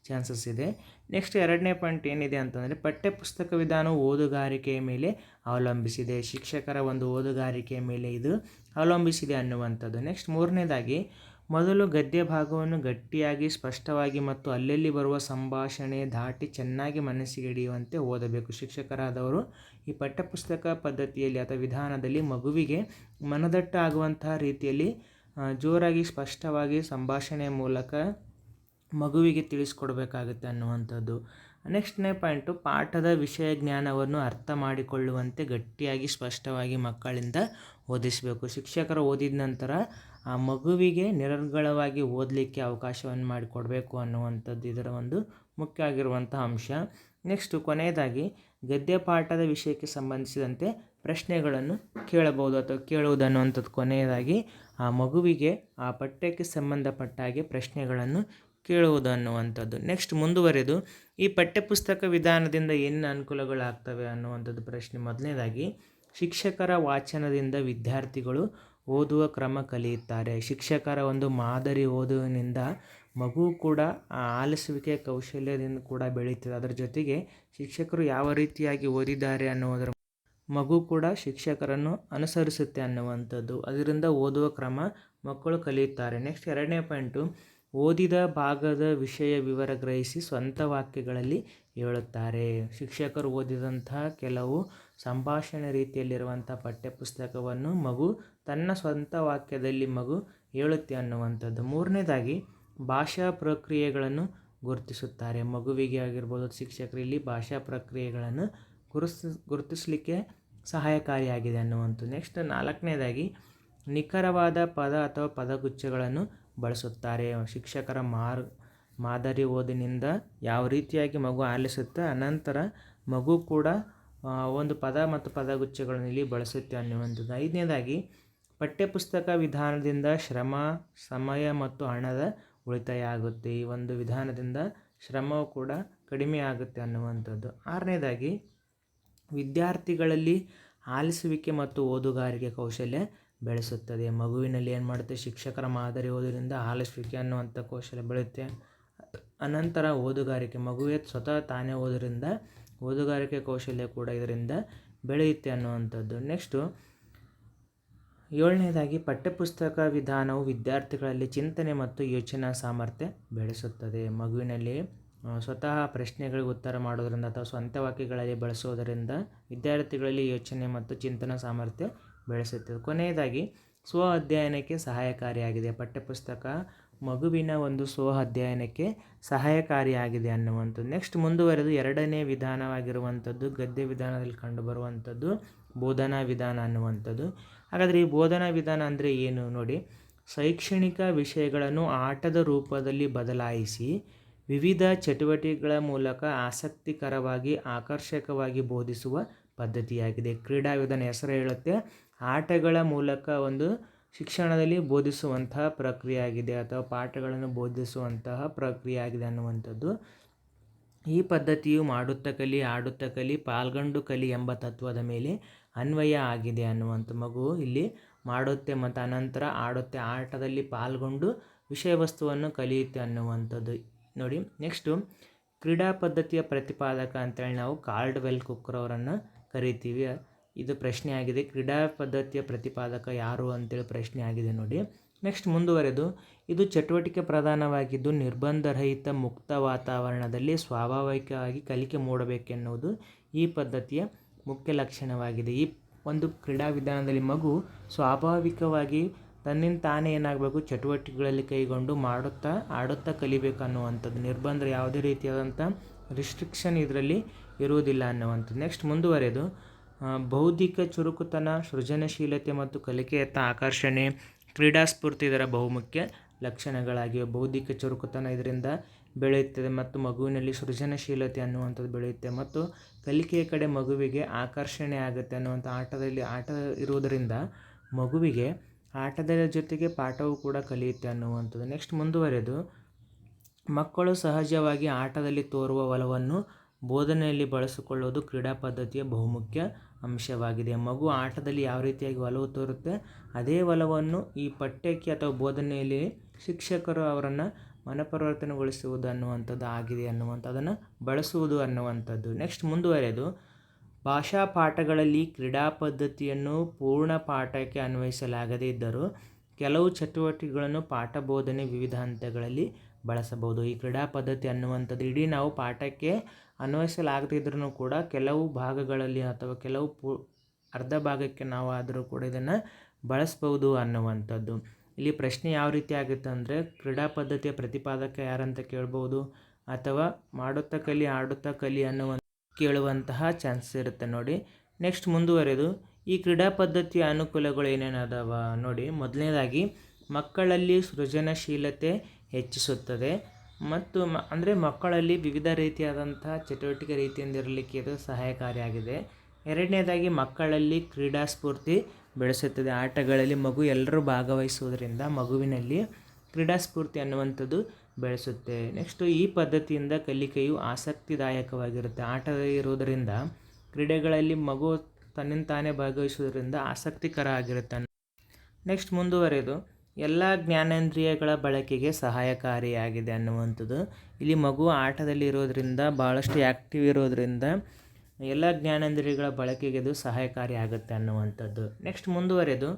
ಚಾನ್ಸಸ್ ಇದೆ. ನೆಕ್ಸ್ಟ್ ಎರಡನೇ ಪಾಯಿಂಟ್ ಏನಿದೆ ಅಂತಂದರೆ ಪಠ್ಯಪುಸ್ತಕ ವಿಧಾನವು ಓದುಗಾರಿಕೆಯ ಮೇಲೆ ಅವಲಂಬಿಸಿದೆ. ಶಿಕ್ಷಕರ ಒಂದು ಓದುಗಾರಿಕೆಯ ಮೇಲೆ ಇದು ಅವಲಂಬಿಸಿದೆ ಅನ್ನುವಂಥದ್ದು. ನೆಕ್ಸ್ಟ್ ಮೂರನೇದಾಗಿ, ಮೊದಲು ಗದ್ಯ ಭಾಗವನ್ನು ಗಟ್ಟಿಯಾಗಿ, ಸ್ಪಷ್ಟವಾಗಿ ಮತ್ತು ಅಲ್ಲಲ್ಲಿ ಬರುವ ಸಂಭಾಷಣೆ ದಾಟಿ ಚೆನ್ನಾಗಿ ಮನಸ್ಸಿಗೆ ಹಿಡಿಯುವಂತೆ ಓದಬೇಕು. ಶಿಕ್ಷಕರಾದವರು ಈ ಪಠ್ಯಪುಸ್ತಕ ಪದ್ಧತಿಯಲ್ಲಿ ಅಥವಾ ವಿಧಾನದಲ್ಲಿ ಮಗುವಿಗೆ ಮನದಟ್ಟ ಆಗುವಂತಹ ರೀತಿಯಲ್ಲಿ ಜೋರಾಗಿ, ಸ್ಪಷ್ಟವಾಗಿ ಸಂಭಾಷಣೆಯ ಮೂಲಕ ಮಗುವಿಗೆ ತಿಳಿಸ್ಕೊಡ್ಬೇಕಾಗುತ್ತೆ ಅನ್ನುವಂಥದ್ದು. ನೆಕ್ಸ್ಟ್ನೇ ಪಾಯಿಂಟು, ಪಾಠದ ವಿಷಯ ಜ್ಞಾನವನ್ನು ಅರ್ಥ ಮಾಡಿಕೊಳ್ಳುವಂತೆ ಗಟ್ಟಿಯಾಗಿ ಸ್ಪಷ್ಟವಾಗಿ ಮಕ್ಕಳಿಂದ ಓದಿಸಬೇಕು. ಶಿಕ್ಷಕರು ಓದಿದ ನಂತರ ಆ ಮಗುವಿಗೆ ನಿರರ್ಗಳವಾಗಿ ಓದಲಿಕ್ಕೆ ಅವಕಾಶವನ್ನು ಮಾಡಿಕೊಡಬೇಕು ಅನ್ನುವಂಥದ್ದು ಇದರ ಒಂದು ಮುಖ್ಯ ಆಗಿರುವಂಥ ಅಂಶ. ನೆಕ್ಸ್ಟು, ಕೊನೆಯದಾಗಿ, ಗದ್ಯ ಪಾಠದ ವಿಷಯಕ್ಕೆ ಸಂಬಂಧಿಸಿದಂತೆ ಪ್ರಶ್ನೆಗಳನ್ನು ಕೇಳಬಹುದು ಅಥವಾ ಕೇಳುವುದು ಅನ್ನುವಂಥದ್ದು ಕೊನೆಯದಾಗಿ, ಆ ಮಗುವಿಗೆ ಆ ಪಠ್ಯಕ್ಕೆ ಸಂಬಂಧಪಟ್ಟ ಹಾಗೆ ಪ್ರಶ್ನೆಗಳನ್ನು ಕೇಳುವುದು ಅನ್ನುವಂಥದ್ದು ನೆಕ್ಸ್ಟ್ ಮುಂದುವರೆದು ಈ ಪಠ್ಯಪುಸ್ತಕ ವಿಧಾನದಿಂದ ಏನು ಅನುಕೂಲಗಳಾಗ್ತವೆ ಅನ್ನುವಂಥದ್ದು ಪ್ರಶ್ನೆ ಮೊದಲನೇದಾಗಿ, ಶಿಕ್ಷಕರ ವಾಚನದಿಂದ ವಿದ್ಯಾರ್ಥಿಗಳು ಓದುವ ಕ್ರಮ ಕಲಿಯುತ್ತಾರೆ. ಶಿಕ್ಷಕರ ಒಂದು ಮಾದರಿ ಓದುವಿನಿಂದ ಮಗು ಕೂಡ ಆಲಿಸುವಿಕೆ ಕೌಶಲ್ಯದಿಂದ ಕೂಡ ಬೆಳೀತದೆ. ಅದರ ಜೊತೆಗೆ ಶಿಕ್ಷಕರು ಯಾವ ರೀತಿಯಾಗಿ ಓದಿದ್ದಾರೆ ಅನ್ನುವುದರ ಮಗು ಕೂಡ ಶಿಕ್ಷಕರನ್ನು ಅನುಸರಿಸುತ್ತೆ ಅನ್ನುವಂಥದ್ದು. ಅದರಿಂದ ಓದುವ ಕ್ರಮ ಮಕ್ಕಳು ಕಲಿಯುತ್ತಾರೆ. ನೆಕ್ಸ್ಟ್ ಎರಡನೇ ಪಾಯಿಂಟು ಓದಿದ ಭಾಗದ ವಿಷಯ ವಿವರ ಗ್ರಹಿಸಿ ಸ್ವಂತ ವಾಕ್ಯಗಳಲ್ಲಿ ಹೇಳುತ್ತಾರೆ. ಶಿಕ್ಷಕರು ಓದಿದಂತಹ ಕೆಲವು ಸಂಭಾಷಣೆ ರೀತಿಯಲ್ಲಿರುವಂಥ ಪಠ್ಯಪುಸ್ತಕವನ್ನು ಮಗು ತನ್ನ ಸ್ವಂತ ವಾಕ್ಯದಲ್ಲಿ ಮಗು ಹೇಳುತ್ತೆ ಅನ್ನುವಂಥದ್ದು. ಮೂರನೇದಾಗಿ, ಭಾಷಾ ಪ್ರಕ್ರಿಯೆಗಳನ್ನು ಗುರುತಿಸುತ್ತಾರೆ. ಮಗುವಿಗೆ ಆಗಿರ್ಬೋದು ಶಿಕ್ಷಕರು ಇಲ್ಲಿ ಭಾಷಾ ಪ್ರಕ್ರಿಯೆಗಳನ್ನು ಗುರುತಿಸ್ ಗುರುತಿಸಲಿಕ್ಕೆ ಸಹಾಯಕಾರಿಯಾಗಿದೆ ಅನ್ನುವಂಥದ್ದು. ನೆಕ್ಸ್ಟ್ ನಾಲ್ಕನೇದಾಗಿ, ನಿಖರವಾದ ಪದ ಅಥವಾ ಪದಗುಚ್ಛಗಳನ್ನು ಬಳಸುತ್ತಾರೆ. ಶಿಕ್ಷಕರ ಮಾರ್, ಮಾದರಿ ಓದಿನಿಂದ ಯಾವ ರೀತಿಯಾಗಿ ಮಗು ಆಲಿಸುತ್ತೆ, ಅನಂತರ ಮಗು ಕೂಡ ಒಂದು ಪದ ಮತ್ತು ಪದಗುಚ್ಛಗಳನ್ನು ಇಲ್ಲಿ ಬಳಸುತ್ತೆ ಅನ್ನುವಂಥದ್ದು. ಐದನೇದಾಗಿ, ಪಠ್ಯಪುಸ್ತಕ ವಿಧಾನದಿಂದ ಶ್ರಮ, ಸಮಯ ಮತ್ತು ಹಣದ ಉಳಿತಾಯ ಆಗುತ್ತೆ ಈ ಒಂದು ವಿಧಾನದಿಂದ ಶ್ರಮವು ಕೂಡ ಕಡಿಮೆ ಆಗುತ್ತೆ ಅನ್ನುವಂಥದ್ದು. ಆರನೇದಾಗಿ, ವಿದ್ಯಾರ್ಥಿಗಳಲ್ಲಿ ಆಲಿಸುವಿಕೆ ಮತ್ತು ಓದುಗಾರಿಕೆ ಕೌಶಲ್ಯ ಬೆಳೆಸುತ್ತದೆ. ಮಗುವಿನಲ್ಲಿ ಏನು ಮಾಡುತ್ತೆ? ಶಿಕ್ಷಕರ ಮಾದರಿ ಓದೋದ್ರಿಂದ ಆಲಿಸುವಿಕೆ ಅನ್ನುವಂಥ ಕೌಶಲ್ಯ ಬೆಳೆಯುತ್ತೆ. ಅನಂತರ ಓದುಗಾರಿಕೆ. ಮಗುವೇ ಸ್ವತಃ ತಾನೇ ಓದೋದ್ರಿಂದ ಓದುಗಾರಿಕೆ ಕೌಶಲ್ಯ ಕೂಡ ಇದರಿಂದ ಬೆಳೆಯುತ್ತೆ ಅನ್ನುವಂಥದ್ದು. ನೆಕ್ಸ್ಟು ಏಳನೇದಾಗಿ ಪಠ್ಯಪುಸ್ತಕ ವಿಧಾನವು ವಿದ್ಯಾರ್ಥಿಗಳಲ್ಲಿ ಚಿಂತನೆ ಮತ್ತು ಯೋಚನಾ ಸಾಮರ್ಥ್ಯ ಬೆಳೆಸುತ್ತದೆ. ಮಗುವಿನಲ್ಲಿ ಸ್ವತಃ ಪ್ರಶ್ನೆಗಳಿಗೆ ಉತ್ತರ ಮಾಡೋದರಿಂದ ಅಥವಾ ಸ್ವಂತ ವಾಕ್ಯಗಳಲ್ಲಿ ಬಳಸೋದರಿಂದ ವಿದ್ಯಾರ್ಥಿಗಳಲ್ಲಿ ಯೋಚನೆ ಮತ್ತು ಚಿಂತನಾ ಸಾಮರ್ಥ್ಯ ಬೆಳೆಸುತ್ತದೆ ಕೊನೆಯದಾಗಿ, ಸ್ವ ಅಧ್ಯಯನಕ್ಕೆ ಸಹಾಯಕಾರಿಯಾಗಿದೆ. ಪಠ್ಯಪುಸ್ತಕ ಮಗುವಿನ ಒಂದು ಸ್ವ ಅಧ್ಯಯನಕ್ಕೆ ಸಹಾಯಕಾರಿಯಾಗಿದೆ ಅನ್ನುವಂಥದ್ದು. ನೆಕ್ಸ್ಟ್ ಮುಂದುವರೆದು ಎರಡನೇ ವಿಧಾನವಾಗಿರುವಂಥದ್ದು, ಗದ್ಯ ವಿಧಾನದಲ್ಲಿ ಕಂಡುಬರುವಂಥದ್ದು, ಬೋಧನಾ ವಿಧಾನ ಅನ್ನುವಂಥದ್ದು. ಹಾಗಾದರೆ ಈ ಬೋಧನಾ ವಿಧಾನ ಅಂದರೆ ಏನು ನೋಡಿ, ಶೈಕ್ಷಣಿಕ ವಿಷಯಗಳನ್ನು ಆಟದ ರೂಪದಲ್ಲಿ ಬದಲಾಯಿಸಿ ವಿವಿಧ ಚಟುವಟಿಕೆಗಳ ಮೂಲಕ ಆಸಕ್ತಿಕರವಾಗಿ, ಆಕರ್ಷಕವಾಗಿ ಬೋಧಿಸುವ ಪದ್ಧತಿಯಾಗಿದೆ. ಕ್ರೀಡಾ ವಿಧಾನ ಹೆಸರು ಹೇಳುತ್ತೆ ಆಟಗಳ ಮೂಲಕ ಒಂದು ಶಿಕ್ಷಣದಲ್ಲಿ ಬೋಧಿಸುವಂತಹ ಪ್ರಕ್ರಿಯೆ ಆಗಿದೆ ಅಥವಾ ಪಾಠಗಳನ್ನು ಬೋಧಿಸುವಂತಹ ಪ್ರಕ್ರಿಯೆ ಆಗಿದೆ ಅನ್ನುವಂಥದ್ದು. ಈ ಪದ್ಧತಿಯು ಮಾಡುತ್ತ ಕಲಿ, ಆಡುತ್ತ ಕಲಿ, ಪಾಲ್ಗೊಂಡು ಕಲಿ ಎಂಬ ತತ್ವದ ಮೇಲೆ ಅನ್ವಯ ಆಗಿದೆ ಅನ್ನುವಂಥ ಮಗು ಇಲ್ಲಿ ಮಾಡುತ್ತೆ ಮತ್ತು ಅನಂತರ ಆಡುತ್ತೆ, ಆಟದಲ್ಲಿ ಪಾಲ್ಗೊಂಡು ವಿಷಯ ವಸ್ತುವನ್ನು ಕಲಿಯುತ್ತೆ ಅನ್ನುವಂಥದ್ದು. ನೋಡಿ, ನೆಕ್ಸ್ಟು ಕ್ರೀಡಾ ಪದ್ಧತಿಯ ಪ್ರತಿಪಾದಕ ಅಂತೇಳಿ ನಾವು ಕಾರ್ಡ್ ವೆಲ್ ಕುಕ್ರವರನ್ನು ಕರಿತೀವಿ. ಇದು ಪ್ರಶ್ನೆ ಆಗಿದೆ. ಕ್ರೀಡಾ ಪದ್ಧತಿಯ ಪ್ರತಿಪಾದಕ ಯಾರು ಅಂತೇಳಿ ಪ್ರಶ್ನೆ ಆಗಿದೆ ನೋಡಿ. ನೆಕ್ಸ್ಟ್ ಮುಂದುವರೆದು, ಇದು ಚಟುವಟಿಕೆ ಪ್ರಧಾನವಾಗಿದ್ದು, ನಿರ್ಬಂಧರಹಿತ ಮುಕ್ತ ವಾತಾವರಣದಲ್ಲಿ ಸ್ವಾಭಾವಿಕವಾಗಿ ಕಲಿಕೆ ಮೂಡಬೇಕೆನ್ನುವುದು ಈ ಪದ್ಧತಿಯ ಮುಖ್ಯ ಲಕ್ಷಣವಾಗಿದೆ. ಈ ಒಂದು ಕ್ರೀಡಾ ವಿಧಾನದಲ್ಲಿ ಮಗು ಸ್ವಾಭಾವಿಕವಾಗಿ ತನ್ನಿಂದ ತಾನೇ ಏನಾಗಬೇಕು, ಚಟುವಟಿಕೆಗಳಲ್ಲಿ ಕೈಗೊಂಡು ಮಾಡುತ್ತಾ, ಆಡುತ್ತಾ ಕಲಿಬೇಕು ಅನ್ನುವಂಥದ್ದು. ನಿರ್ಬಂಧ ಯಾವುದೇ ರೀತಿಯಾದಂಥ ರಿಸ್ಟ್ರಿಕ್ಷನ್ ಇದರಲ್ಲಿ ಇರುವುದಿಲ್ಲ ಅನ್ನುವಂಥದ್ದು. ನೆಕ್ಸ್ಟ್ ಮುಂದುವರೆದು ಬೌದ್ಧಿಕ ಚುರುಕುತನ, ಸೃಜನಶೀಲತೆ ಮತ್ತು ಕಲಿಕೆಯತ್ತ ಆಕರ್ಷಣೆ ಕ್ರೀಡಾಸ್ಫೂರ್ತಿ ಇದರ ಬಹುಮುಖ್ಯ ಲಕ್ಷಣಗಳಾಗಿವೆ. ಬೌದ್ಧಿಕ ಚುರುಕುತನ ಇದರಿಂದ ಬೆಳೆಯುತ್ತದೆ ಮತ್ತು ಮಗುವಿನಲ್ಲಿ ಸೃಜನಶೀಲತೆ ಅನ್ನುವಂಥದ್ದು ಬೆಳೆಯುತ್ತೆ ಮತ್ತು ಕಲಿಕೆಯ ಕಡೆ ಮಗುವಿಗೆ ಆಕರ್ಷಣೆ ಆಗುತ್ತೆ ಅನ್ನುವಂಥ ಆಟದಲ್ಲಿ ಆಟ ಇರುವುದರಿಂದ ಮಗುವಿಗೆ ಆಟದ ಜೊತೆಗೆ ಪಾಠವೂ ಕೂಡ ಕಲಿಯುತ್ತೆ ಅನ್ನುವಂಥದ್ದು. ನೆಕ್ಸ್ಟ್ ಮುಂದುವರೆದು, ಮಕ್ಕಳು ಸಹಜವಾಗಿ ಆಟದಲ್ಲಿ ತೋರುವ ಒಲವನ್ನು ಬೋಧನೆಯಲ್ಲಿ ಬಳಸಿಕೊಳ್ಳುವುದು ಕ್ರೀಡಾ ಪದ್ಧತಿಯ ಬಹುಮುಖ್ಯ ಅಂಶವಾಗಿದೆ. ಮಗು ಆಟದಲ್ಲಿ ಯಾವ ರೀತಿಯಾಗಿ ಒಲವು ತೋರುತ್ತೆ? ಅದೇ ಒಲವನ್ನು ಈ ಪಠ್ಯಕ್ಕೆ ಅಥವಾ ಬೋಧನೆಯಲ್ಲಿ ಶಿಕ್ಷಕರು ಅವರನ್ನು ಮನಪರಿವರ್ತನೆಗೊಳಿಸುವುದು ಅನ್ನುವಂಥದ್ದು ಆಗಿದೆ ಅನ್ನುವಂಥದ್ದನ್ನು ಬಳಸುವುದು ಅನ್ನುವಂಥದ್ದು. ನೆಕ್ಸ್ಟ್ ಮುಂದುವರೆದು, ಭಾಷಾ ಪಾಠಗಳಲ್ಲಿ ಕ್ರೀಡಾ ಪದ್ಧತಿಯನ್ನು ಪೂರ್ಣ ಪಾಠಕ್ಕೆ ಅನ್ವಯಿಸಲಾಗದೇ ಇದ್ದರೂ ಕೆಲವು ಚಟುವಟಿಕೆಗಳನ್ನು ಪಾಠ ಬೋಧನೆ ವಿವಿಧ ಹಂತಗಳಲ್ಲಿ ಬಳಸಬಹುದು. ಈ ಕ್ರೀಡಾ ಪದ್ಧತಿ ಅನ್ನುವಂಥದ್ದು ಇಡೀ ನಾವು ಪಾಠಕ್ಕೆ ಅನ್ವಯಿಸಲಾಗದಿದ್ರೂ ಕೂಡ ಕೆಲವು ಭಾಗಗಳಲ್ಲಿ ಅಥವಾ ಕೆಲವು ಪು, ಅರ್ಧ ಭಾಗಕ್ಕೆ ನಾವು ಆದರೂ ಕೂಡ ಇದನ್ನು ಬಳಸ್ಬೋದು ಅನ್ನುವಂಥದ್ದು. ಇಲ್ಲಿ ಪ್ರಶ್ನೆ ಯಾವ ರೀತಿ ಆಗುತ್ತೆ ಅಂದರೆ ಕ್ರೀಡಾ ಪದ್ಧತಿಯ ಪ್ರತಿಪಾದಕ ಯಾರಂತ ಕೇಳ್ಬೋದು ಅಥವಾ ಮಾಡುತ್ತಾ ಕಲಿ ಆಡುತ್ತಾ ಕಲಿ ಅನ್ನುವ ಕೇಳುವಂತಹ ಚಾನ್ಸಸ್ ಇರುತ್ತೆ ನೋಡಿ. ನೆಕ್ಸ್ಟ್ ಮುಂದುವರೆದು ಈ ಕ್ರೀಡಾ ಪದ್ಧತಿಯ ಅನುಕೂಲಗಳು ಏನೇನು ನೋಡಿ. ಮೊದಲನೇದಾಗಿ ಮಕ್ಕಳಲ್ಲಿ ಸೃಜನಶೀಲತೆ ಹೆಚ್ಚಿಸುತ್ತದೆ. ಮತ್ತು ಮ, ಅಂದರೆ ಮಕ್ಕಳಲ್ಲಿ ವಿವಿಧ ರೀತಿಯಾದಂಥ ಚಟುವಟಿಕೆ ರೀತಿಯಿಂದ ಇರಲಿಕ್ಕೆ ಇದು ಸಹಾಯಕಾರಿಯಾಗಿದೆ. ಎರಡನೇದಾಗಿ ಮಕ್ಕಳಲ್ಲಿ ಕ್ರೀಡಾ ಸ್ಫೂರ್ತಿ ಬೆಳೆಸುತ್ತದೆ. ಆಟಗಳಲ್ಲಿ ಮಗು ಎಲ್ಲರೂ ಭಾಗವಹಿಸುವುದರಿಂದ ಮಗುವಿನಲ್ಲಿ ಕ್ರೀಡಾ ಸ್ಫೂರ್ತಿ ಅನ್ನುವಂಥದ್ದು ಬೆಳೆಸುತ್ತೆ. ನೆಕ್ಸ್ಟು ಈ ಪದ್ಧತಿಯಿಂದ ಕಲಿಕೆಯು ಆಸಕ್ತಿದಾಯಕವಾಗಿರುತ್ತೆ. ಆಟ ಇರುವುದರಿಂದ ಕ್ರೀಡೆಗಳಲ್ಲಿ ಮಗು ತನ್ನಿಂದ ತಾನೇ ಭಾಗವಹಿಸುವುದರಿಂದ ಆಸಕ್ತಿಕರ ಆಗಿರುತ್ತೆ ನೆಕ್ಸ್ಟ್ ಮುಂದುವರೆದು ಎಲ್ಲ ಜ್ಞಾನೇಂದ್ರಿಯಗಳ ಬಳಕೆಗೆ ಸಹಾಯಕಾರಿಯಾಗಿದೆ ಅನ್ನುವಂಥದ್ದು. ಇಲ್ಲಿ ಮಗು ಆಟದಲ್ಲಿ ಇರೋದರಿಂದ ಭಾಳಷ್ಟು ಆ್ಯಕ್ಟಿವ್ ಇರೋದರಿಂದ ಎಲ್ಲ ಜ್ಞಾನೇಂದ್ರಿಯಗಳ ಬಳಕೆಗೆ ಇದು ಸಹಾಯಕಾರಿ ಆಗುತ್ತೆ ಅನ್ನುವಂಥದ್ದು. ನೆಕ್ಸ್ಟ್ ಮುಂದುವರೆದು,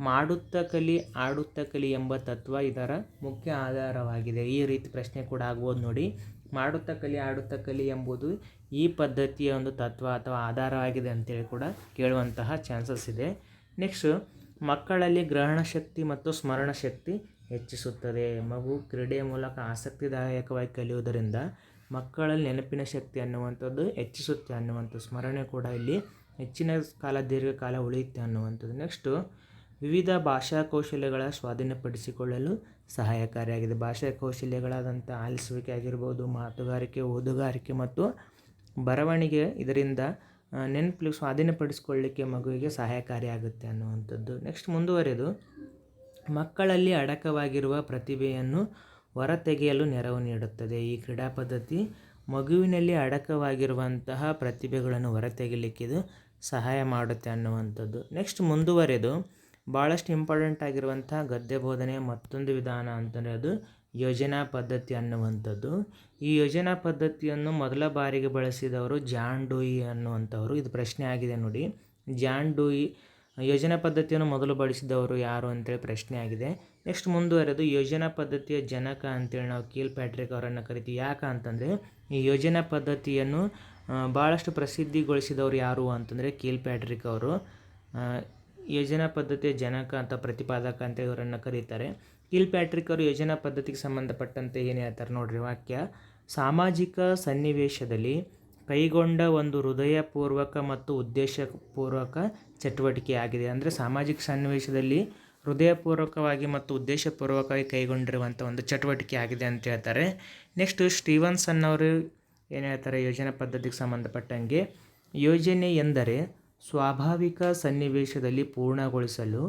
ಮಾಡುತ್ತಾ ಕಲಿ, ಆಡುತ್ತ ಕಲಿ ಎಂಬ ತತ್ವ ಇದರ ಮುಖ್ಯ ಆಧಾರವಾಗಿದೆ. ಈ ರೀತಿ ಪ್ರಶ್ನೆ ಕೂಡ ಆಗ್ಬೋದು ನೋಡಿ. ಮಾಡುತ್ತಾ ಕಲಿ, ಆಡುತ್ತ ಕಲಿ ಎಂಬುದು ಈ ಪದ್ಧತಿಯ ಒಂದು ತತ್ವ ಅಥವಾ ಆಧಾರವಾಗಿದೆ ಅಂತೇಳಿ ಕೂಡ ಕೇಳುವಂತಹ ಚಾನ್ಸಸ್ ಇದೆ. ನೆಕ್ಸ್ಟು ಮಕ್ಕಳಲ್ಲಿ ಗ್ರಹಣ ಶಕ್ತಿ ಮತ್ತು ಸ್ಮರಣ ಶಕ್ತಿ ಹೆಚ್ಚಿಸುತ್ತದೆ ಮಗು ಕ್ರೀಡೆಯ ಮೂಲಕ ಆಸಕ್ತಿದಾಯಕವಾಗಿ ಕಲಿಯುವುದರಿಂದ ಮಕ್ಕಳಲ್ಲಿ ನೆನಪಿನ ಶಕ್ತಿ ಅನ್ನುವಂಥದ್ದು ಹೆಚ್ಚಿಸುತ್ತೆ ಅನ್ನುವಂಥ ಸ್ಮರಣೆ ಕೂಡ ಇಲ್ಲಿ ಹೆಚ್ಚಿನ ಕಾಲ, ದೀರ್ಘಕಾಲ ಉಳಿಯುತ್ತೆ ಅನ್ನುವಂಥದ್ದು. ನೆಕ್ಸ್ಟು ವಿವಿಧ ಭಾಷಾ ಕೌಶಲ್ಯಗಳ ಸ್ವಾಧೀನಪಡಿಸಿಕೊಳ್ಳಲು ಸಹಾಯಕಾರಿಯಾಗಿದೆ. ಭಾಷಾ ಕೌಶಲ್ಯಗಳಾದಂಥ ಆಲಿಸುವಿಕೆ ಆಗಿರ್ಬೋದು, ಮಾತುಗಾರಿಕೆ, ಓದುಗಾರಿಕೆ ಮತ್ತು ಬರವಣಿಗೆ ಇದರಿಂದ ನೆನಪು ಸ್ವಾಧೀನಪಡಿಸ್ಕೊಳ್ಳಿಕ್ಕೆ ಮಗುವಿಗೆ ಸಹಾಯಕಾರಿಯಾಗುತ್ತೆ ಅನ್ನುವಂಥದ್ದು. ನೆಕ್ಸ್ಟ್ ಮುಂದುವರೆದು, ಮಕ್ಕಳಲ್ಲಿ ಅಡಕವಾಗಿರುವ ಪ್ರತಿಭೆಯನ್ನು ಹೊರತೆಗೆಯಲು ನೆರವು ನೀಡುತ್ತದೆ. ಈ ಕ್ರೀಡಾ ಪದ್ಧತಿ ಮಗುವಿನಲ್ಲಿ ಅಡಕವಾಗಿರುವಂತಹ ಪ್ರತಿಭೆಗಳನ್ನು ಹೊರತೆಗೆಯಲಿಕ್ಕೆ ಇದು ಸಹಾಯ ಮಾಡುತ್ತೆ ಅನ್ನುವಂಥದ್ದು. ನೆಕ್ಸ್ಟ್ ಮುಂದುವರೆದು ಭಾಳಷ್ಟು ಇಂಪಾರ್ಟೆಂಟ್ ಆಗಿರುವಂಥ ಗದ್ಯ ಬೋಧನೆಯ ಮತ್ತೊಂದು ವಿಧಾನ ಅಂತಂದರೆ ಅದು ಯೋಜನಾ ಪದ್ಧತಿ ಅನ್ನುವಂಥದ್ದು. ಈ ಯೋಜನಾ ಪದ್ಧತಿಯನ್ನು ಮೊದಲ ಬಾರಿಗೆ ಬಳಸಿದವರು ಜಾನ್ ಡೂಯಿ ಅನ್ನುವಂಥವರು. ಇದು ಪ್ರಶ್ನೆ ಆಗಿದೆ ನೋಡಿ. ಜಾನ್ ಡೂಯಿ, ಯೋಜನಾ ಪದ್ಧತಿಯನ್ನು ಮೊದಲು ಬಳಸಿದವರು ಯಾರು ಅಂತೇಳಿ ಪ್ರಶ್ನೆ ಆಗಿದೆ. ನೆಕ್ಸ್ಟ್ ಮುಂದುವರೆದು, ಯೋಜನಾ ಪದ್ಧತಿಯ ಜನಕ ಅಂತೇಳಿ ನಾವು ಕೀಲ್ ಪ್ಯಾಟ್ರಿಕ್ ಅವರನ್ನು ಕರಿತೀವಿ. ಯಾಕೆ ಅಂತಂದರೆ, ಈ ಯೋಜನಾ ಪದ್ಧತಿಯನ್ನು ಭಾಳಷ್ಟು ಪ್ರಸಿದ್ಧಿಗೊಳಿಸಿದವರು ಯಾರು ಅಂತಂದರೆ ಕೀಲ್ ಪ್ಯಾಟ್ರಿಕ್ ಅವರು. ಯೋಜನಾ ಪದ್ಧತಿಯ ಜನಕ ಅಂತ, ಪ್ರತಿಪಾದಕ ಅಂತ ಇವರನ್ನು ಕರೀತಾರೆ. ಕಿಲ್ ಪ್ಯಾಟ್ರಿಕ್ ಅವರು ಯೋಜನಾ ಪದ್ಧತಿಗೆ ಸಂಬಂಧಪಟ್ಟಂತೆ ಏನು ಹೇಳ್ತಾರೆ ನೋಡ್ರಿ ವಾಕ್ಯ, ಸಾಮಾಜಿಕ ಸನ್ನಿವೇಶದಲ್ಲಿ ಕೈಗೊಂಡ ಒಂದು ಹೃದಯಪೂರ್ವಕ ಮತ್ತು ಉದ್ದೇಶಪೂರ್ವಕ ಚಟುವಟಿಕೆಯಾಗಿದೆ ಅಂದರೆ ಸಾಮಾಜಿಕ ಸನ್ನಿವೇಶದಲ್ಲಿ ಹೃದಯಪೂರ್ವಕವಾಗಿ ಮತ್ತು ಉದ್ದೇಶಪೂರ್ವಕವಾಗಿ ಕೈಗೊಂಡಿರುವಂಥ ಒಂದು ಚಟುವಟಿಕೆ ಆಗಿದೆ ಅಂತ ಹೇಳ್ತಾರೆ. ನೆಕ್ಸ್ಟ್ ಸ್ಟೀವನ್ಸನ್ ಅವರು ಏನು ಹೇಳ್ತಾರೆ ಯೋಜನಾ ಪದ್ಧತಿಗೆ ಸಂಬಂಧಪಟ್ಟಂಗೆ, ಯೋಜನೆ ಎಂದರೆ ಸ್ವಾಭಾವಿಕ ಸನ್ನಿವೇಶದಲ್ಲಿ ಪೂರ್ಣಗೊಳಿಸಲು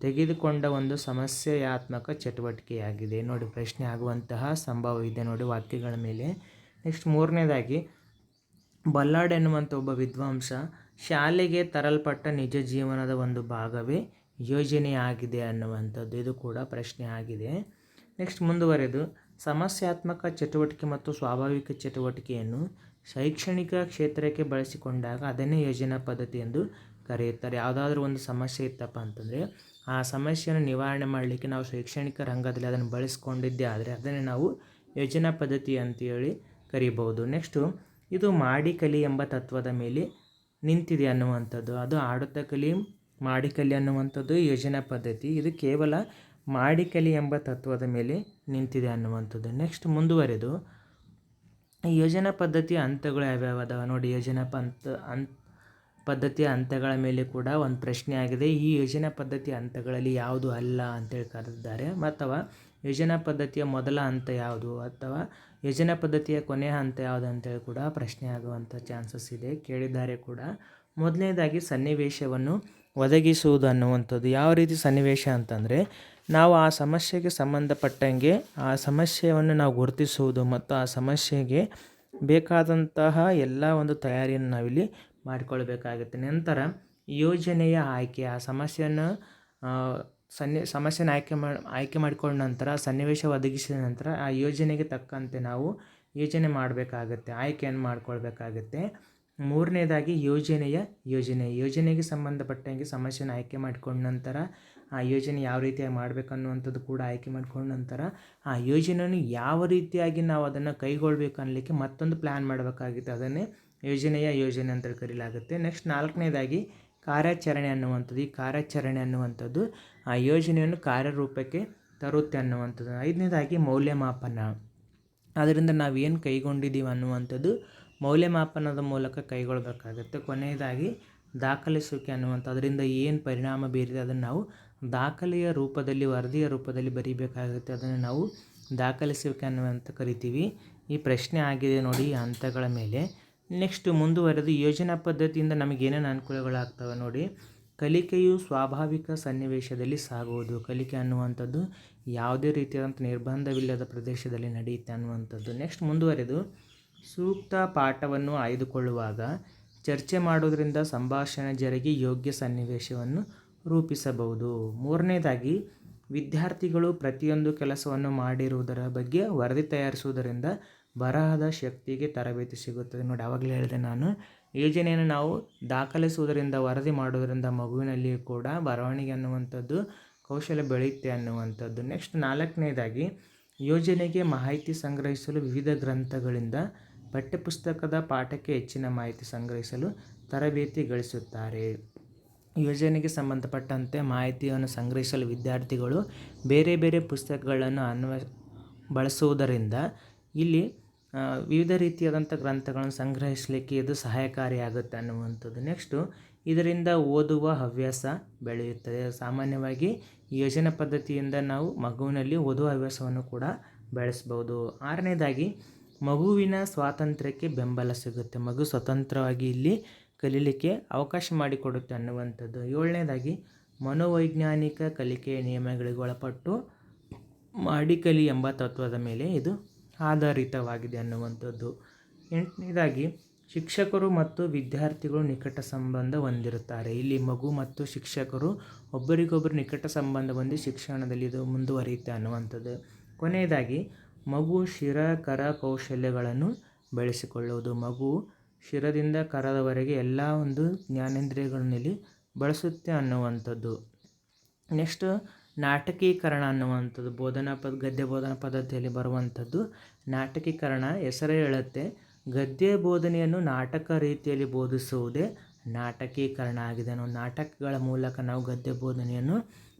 ತೆಗೆದುಕೊಂಡ ಒಂದು ಸಮಸ್ಯೆಯಾತ್ಮಕ ಚಟುವಟಿಕೆಯಾಗಿದೆ. ನೋಡಿ, ಪ್ರಶ್ನೆ ಆಗುವಂತಹ ಸಂಭವ ಇದೆ. ನೋಡಿ, ವಾಕ್ಯಗಳ ಮೇಲೆ. ನೆಕ್ಸ್ಟ್ ಮೂರನೇದಾಗಿ, ಬಲ್ಲಾಡ್ ಎನ್ನುವಂಥ ಒಬ್ಬ ವಿದ್ವಾಂಸ ಶಾಲೆಗೆ ತರಲ್ಪಟ್ಟ ನಿಜ ಜೀವನದ ಒಂದು ಭಾಗವೇ ಯೋಜನೆಯಾಗಿದೆ ಅನ್ನುವಂಥದ್ದು. ಇದು ಕೂಡ ಪ್ರಶ್ನೆ ಆಗಿದೆ. ನೆಕ್ಸ್ಟ್ ಮುಂದುವರೆದು, ಸಮಸ್ಯಾತ್ಮಕ ಚಟುವಟಿಕೆ ಮತ್ತು ಸ್ವಾಭಾವಿಕ ಚಟುವಟಿಕೆಯನ್ನು ಶೈಕ್ಷಣಿಕ ಕ್ಷೇತ್ರಕ್ಕೆ ಬಳಸಿಕೊಂಡಾಗ ಅದನ್ನೇ ಯೋಜನಾ ಪದ್ಧತಿ ಎಂದು ಕರೆಯುತ್ತಾರೆ. ಯಾವುದಾದ್ರೂ ಒಂದು ಸಮಸ್ಯೆ ಇತ್ತಪ್ಪ ಅಂತಂದರೆ ಆ ಸಮಸ್ಯೆಯನ್ನು ನಿವಾರಣೆ ಮಾಡಲಿಕ್ಕೆ ನಾವು ಶೈಕ್ಷಣಿಕ ರಂಗದಲ್ಲಿ ಅದನ್ನು ಬಳಸ್ಕೊಂಡಿದ್ದೇ ಆದರೆ ಅದನ್ನೇ ನಾವು ಯೋಜನಾ ಪದ್ಧತಿ ಅಂತೇಳಿ ಕರಿಬೋದು ನೆಕ್ಸ್ಟು ಇದು ಮಾಡಿ ಕಲಿ ಎಂಬ ತತ್ವದ ಮೇಲೆ ನಿಂತಿದೆ ಅನ್ನುವಂಥದ್ದು. ಅದು ಆಡುತ್ತ ಕಲಿ, ಮಾಡಿ ಕಲಿ ಅನ್ನುವಂಥದ್ದು ಯೋಜನಾ ಪದ್ಧತಿ. ಇದು ಕೇವಲ ಮಾಡಿ ಕಲಿ ಎಂಬ ತತ್ವದ ಮೇಲೆ ನಿಂತಿದೆ ಅನ್ನುವಂಥದ್ದು. ನೆಕ್ಸ್ಟ್ ಮುಂದುವರೆದು ಯೋಜನಾ ಪದ್ಧತಿಯ ಹಂತಗಳು ಯಾವ್ಯಾವ ಅದಾವ? ನೋಡಿ, ಯೋಜನಾ ಪಂತ ಅಂತ ಪದ್ಧತಿಯ ಹಂತಗಳ ಮೇಲೆ ಕೂಡ ಒಂದು ಪ್ರಶ್ನೆ ಆಗಿದೆ. ಈ ಯೋಜನಾ ಪದ್ಧತಿಯ ಹಂತಗಳಲ್ಲಿ ಯಾವುದು ಅಲ್ಲ ಅಂತೇಳಿ ಕರೆದಿದ್ದಾರೆ. ಅಥವಾ ಯೋಜನಾ ಪದ್ಧತಿಯ ಮೊದಲ ಹಂತ ಯಾವುದು? ಅಥವಾ ಯೋಜನಾ ಪದ್ಧತಿಯ ಕೊನೆಯ ಹಂತ ಯಾವುದು ಅಂತೇಳಿ ಕೂಡ ಪ್ರಶ್ನೆ ಆಗುವಂಥ ಚಾನ್ಸಸ್ ಇದೆ. ಕೇಳಿದ್ದಾರೆ ಕೂಡ. ಮೊದಲನೇದಾಗಿ ಸನ್ನಿವೇಶವನ್ನು ಒದಗಿಸುವುದು ಅನ್ನುವಂಥದ್ದು. ಯಾವ ರೀತಿ ಸನ್ನಿವೇಶ ಅಂತಂದರೆ, ನಾವು ಆ ಸಮಸ್ಯೆಗೆ ಸಂಬಂಧಪಟ್ಟಂಗೆ ಆ ಸಮಸ್ಯೆಯನ್ನು ನಾವು ಗುರುತಿಸುವುದು ಮತ್ತು ಆ ಸಮಸ್ಯೆಗೆ ಬೇಕಾದಂತಹ ಎಲ್ಲ ಒಂದು ತಯಾರಿಯನ್ನು ನಾವಿಲ್ಲಿ ಮಾಡಿಕೊಳ್ಬೇಕಾಗುತ್ತೆ. ನಂತರ ಯೋಜನೆಯ ಆಯ್ಕೆ, ಆ ಸಮಸ್ಯೆಯನ್ನು ಸನ್ನಿ, ಸಮಸ್ಯೆನ ಆಯ್ಕೆ ಮಾಡಿ ಆಯ್ಕೆ ಮಾಡಿಕೊಂಡ ನಂತರ, ಸನ್ನಿವೇಶ ಒದಗಿಸಿದ ನಂತರ, ಆ ಯೋಜನೆಗೆ ತಕ್ಕಂತೆ ನಾವು ಯೋಜನೆ ಮಾಡಬೇಕಾಗತ್ತೆ, ಆಯ್ಕೆಯನ್ನು ಮಾಡಿಕೊಳ್ಬೇಕಾಗತ್ತೆ. ಮೂರನೇದಾಗಿ ಯೋಜನೆಯ ಯೋಜನೆ, ಯೋಜನೆಗೆ ಸಂಬಂಧಪಟ್ಟಂಗೆ ಸಮಸ್ಯೆನ ಆಯ್ಕೆ ಮಾಡಿಕೊಂಡ ನಂತರ, ಆ ಯೋಜನೆ ಯಾವ ರೀತಿಯಾಗಿ ಮಾಡಬೇಕನ್ನುವಂಥದ್ದು ಕೂಡ ಆಯ್ಕೆ ಮಾಡಿಕೊಂಡ ನಂತರ, ಆ ಯೋಜನೆಯನ್ನು ಯಾವ ರೀತಿಯಾಗಿ ನಾವು ಅದನ್ನು ಕೈಗೊಳ್ಬೇಕು ಅನ್ನಲಿಕ್ಕೆ ಮತ್ತೊಂದು ಪ್ಲ್ಯಾನ್ ಮಾಡಬೇಕಾಗಿತ್ತು. ಅದನ್ನೇ ಯೋಜನೆಯ ಯೋಜನೆ ಅಂತ ಕರೀಲಾಗುತ್ತೆ. ನೆಕ್ಸ್ಟ್ ನಾಲ್ಕನೇದಾಗಿ ಕಾರ್ಯಾಚರಣೆ ಅನ್ನುವಂಥದ್ದು. ಈ ಕಾರ್ಯಾಚರಣೆ ಅನ್ನುವಂಥದ್ದು ಆ ಯೋಜನೆಯನ್ನು ಕಾರ್ಯರೂಪಕ್ಕೆ ತರುತ್ತೆ ಅನ್ನುವಂಥದ್ದು. ಐದನೇದಾಗಿ ಮೌಲ್ಯಮಾಪನ. ಅದರಿಂದ ನಾವು ಏನು ಕೈಗೊಂಡಿದ್ದೀವಿ ಅನ್ನುವಂಥದ್ದು ಮೌಲ್ಯಮಾಪನದ ಮೂಲಕ ಕೈಗೊಳ್ಳಬೇಕಾಗುತ್ತೆ ಕೊನೆಯದಾಗಿ ದಾಖಲಿಸುವಿಕೆ ಅನ್ನುವಂಥ ಅದರಿಂದ ಏನು ಪರಿಣಾಮ ಬೀರಿದೆ ಅದನ್ನು ನಾವು ದಾಖಲೆಯ ರೂಪದಲ್ಲಿ, ವರದಿಯ ರೂಪದಲ್ಲಿ ಬರೀಬೇಕಾಗುತ್ತೆ. ಅದನ್ನು ನಾವು ದಾಖಲಿಸುವಿಕೆ ಅನ್ನುವಂತ ಕರಿತೀವಿ. ಈ ಪ್ರಶ್ನೆ ಆಗಿದೆ ನೋಡಿ ಈ ಹಂತಗಳ ಮೇಲೆ. ನೆಕ್ಸ್ಟ್ ಮುಂದುವರೆದು ಯೋಜನಾ ಪದ್ಧತಿಯಿಂದ ನಮಗೇನೇನು ಅನುಕೂಲಗಳಾಗ್ತವೆ ನೋಡಿ. ಕಲಿಕೆಯು ಸ್ವಾಭಾವಿಕ ಸನ್ನಿವೇಶದಲ್ಲಿ ಸಾಗುವುದು. ಕಲಿಕೆ ಅನ್ನುವಂಥದ್ದು ಯಾವುದೇ ರೀತಿಯಾದಂಥ ನಿರ್ಬಂಧವಿಲ್ಲದ ಪ್ರದೇಶದಲ್ಲಿ ನಡೆಯುತ್ತೆ ಅನ್ನುವಂಥದ್ದು. ನೆಕ್ಸ್ಟ್ ಮುಂದುವರೆದು ಸೂಕ್ತ ಪಾಠವನ್ನು ಆಯ್ದುಕೊಳ್ಳುವಾಗ ಚರ್ಚೆ ಮಾಡೋದರಿಂದ ಸಂಭಾಷಣೆ ಜರುಗಿ ಯೋಗ್ಯ ಸನ್ನಿವೇಶವನ್ನು ರೂಪಿಸಬಹುದು. ಮೂರನೇದಾಗಿ ವಿದ್ಯಾರ್ಥಿಗಳು ಪ್ರತಿಯೊಂದು ಕೆಲಸವನ್ನು ಮಾಡಿರುವುದರ ಬಗ್ಗೆ ವರದಿ ತಯಾರಿಸುವುದರಿಂದ ಬರಹದ ಶಕ್ತಿಗೆ ತರಬೇತಿ ಸಿಗುತ್ತದೆ. ನೋಡಿ ಆವಾಗಲೇ ಹೇಳಿದೆ ನಾನು. ಯೋಜನೆಯನ್ನು ನಾವು ದಾಖಲಿಸುವುದರಿಂದ, ವರದಿ ಮಾಡುವುದರಿಂದ ಮಗುವಿನಲ್ಲಿ ಕೂಡ ಬರವಣಿಗೆ ಅನ್ನುವಂಥದ್ದು, ಕೌಶಲ್ಯ ಬೆಳೆಯುತ್ತೆ ಅನ್ನುವಂಥದ್ದು. ನೆಕ್ಸ್ಟ್ ನಾಲ್ಕನೇದಾಗಿ, ಯೋಜನೆಗೆ ಮಾಹಿತಿ ಸಂಗ್ರಹಿಸಲು ವಿವಿಧ ಗ್ರಂಥಗಳಿಂದ ಪಠ್ಯಪುಸ್ತಕದ ಪಾಠಕ್ಕೆ ಹೆಚ್ಚಿನ ಮಾಹಿತಿ ಸಂಗ್ರಹಿಸಲು ತರಬೇತಿ ಗಳಿಸುತ್ತಾರೆ. ಯೋಜನೆಗೆ ಸಂಬಂಧಪಟ್ಟಂತೆ ಮಾಹಿತಿಯನ್ನು ಸಂಗ್ರಹಿಸಲು ವಿದ್ಯಾರ್ಥಿಗಳು ಬೇರೆ ಬೇರೆ ಪುಸ್ತಕಗಳನ್ನು ಅನ್ವ, ಬಳಸುವುದರಿಂದ ಇಲ್ಲಿ ವಿವಿಧ ರೀತಿಯಾದಂಥ ಗ್ರಂಥಗಳನ್ನು ಸಂಗ್ರಹಿಸಲಿಕ್ಕೆ ಇದು ಸಹಾಯಕಾರಿಯಾಗುತ್ತೆ ಅನ್ನುವಂಥದ್ದು. ನೆಕ್ಸ್ಟು ಇದರಿಂದ ಓದುವ ಹವ್ಯಾಸ ಬೆಳೆಯುತ್ತದೆ. ಸಾಮಾನ್ಯವಾಗಿ ಯೋಜನೆ ಪದ್ಧತಿಯಿಂದ ನಾವು ಮಗುವಿನಲ್ಲಿ ಓದುವ ಹವ್ಯಾಸವನ್ನು ಕೂಡ ಬೆಳೆಸ್ಬೋದು. ಆರನೇದಾಗಿ, ಮಗುವಿನ ಸ್ವಾತಂತ್ರ್ಯಕ್ಕೆ ಬೆಂಬಲ ಸಿಗುತ್ತೆ. ಮಗು ಸ್ವತಂತ್ರವಾಗಿ ಇಲ್ಲಿ ಕಲೀಲಿಕ್ಕೆ ಅವಕಾಶ ಮಾಡಿಕೊಡುತ್ತೆ ಅನ್ನುವಂಥದ್ದು. ಏಳನೇದಾಗಿ, ಮನೋವೈಜ್ಞಾನಿಕ ಕಲಿಕೆಯ ನಿಯಮಗಳಿಗೆ ಒಳಪಟ್ಟು ಮಾಡಿ ಕಲಿ ಎಂಬ ತತ್ವದ ಮೇಲೆ ಇದು ಆಧಾರಿತವಾಗಿದೆ ಅನ್ನುವಂಥದ್ದು. ಎಂಟನೇದಾಗಿ, ಶಿಕ್ಷಕರು ಮತ್ತು ವಿದ್ಯಾರ್ಥಿಗಳು ನಿಕಟ ಸಂಬಂಧ ಹೊಂದಿರುತ್ತಾರೆ. ಇಲ್ಲಿ ಮಗು ಮತ್ತು ಶಿಕ್ಷಕರು ಒಬ್ಬರಿಗೊಬ್ಬರು ನಿಕಟ ಸಂಬಂಧ ಹೊಂದಿ ಶಿಕ್ಷಣದಲ್ಲಿ ಇದು ಮುಂದುವರಿಯುತ್ತೆ ಅನ್ನುವಂಥದ್ದು. ಕೊನೆಯದಾಗಿ, ಮಗು ಶಿರ, ಕರ ಕೌಶಲ್ಯಗಳನ್ನು ಬೆಳೆಸಿಕೊಳ್ಳುವುದು. ಮಗು ಶಿರದಿಂದ ಕರದವರೆಗೆ ಎಲ್ಲ ಒಂದು ಜ್ಞಾನೇಂದ್ರಿಯಗಳನ್ನಿಲ್ಲಿ ಬಳಸುತ್ತೆ ಅನ್ನುವಂಥದ್ದು. ನೆಕ್ಸ್ಟ್ ನಾಟಕೀಕರಣ ಅನ್ನುವಂಥದ್ದು, ಬೋಧನಾ ಪದ, ಗದ್ಯ ಬೋಧನಾ ಪದ್ಧತಿಯಲ್ಲಿ ಬರುವಂಥದ್ದು. ನಾಟಕೀಕರಣ ಹೆಸರೇ ಹೇಳುತ್ತೆ. ಗದ್ಯ ಬೋಧನೆಯನ್ನು ನಾಟಕ ರೀತಿಯಲ್ಲಿ ಬೋಧಿಸುವುದೇ ನಾಟಕೀಕರಣ ಆಗಿದೆ ಅನ್ನೋ ನಾಟಕಗಳ ಮೂಲಕ ನಾವು ಗದ್ಯ ಬೋಧನೆಯನ್ನು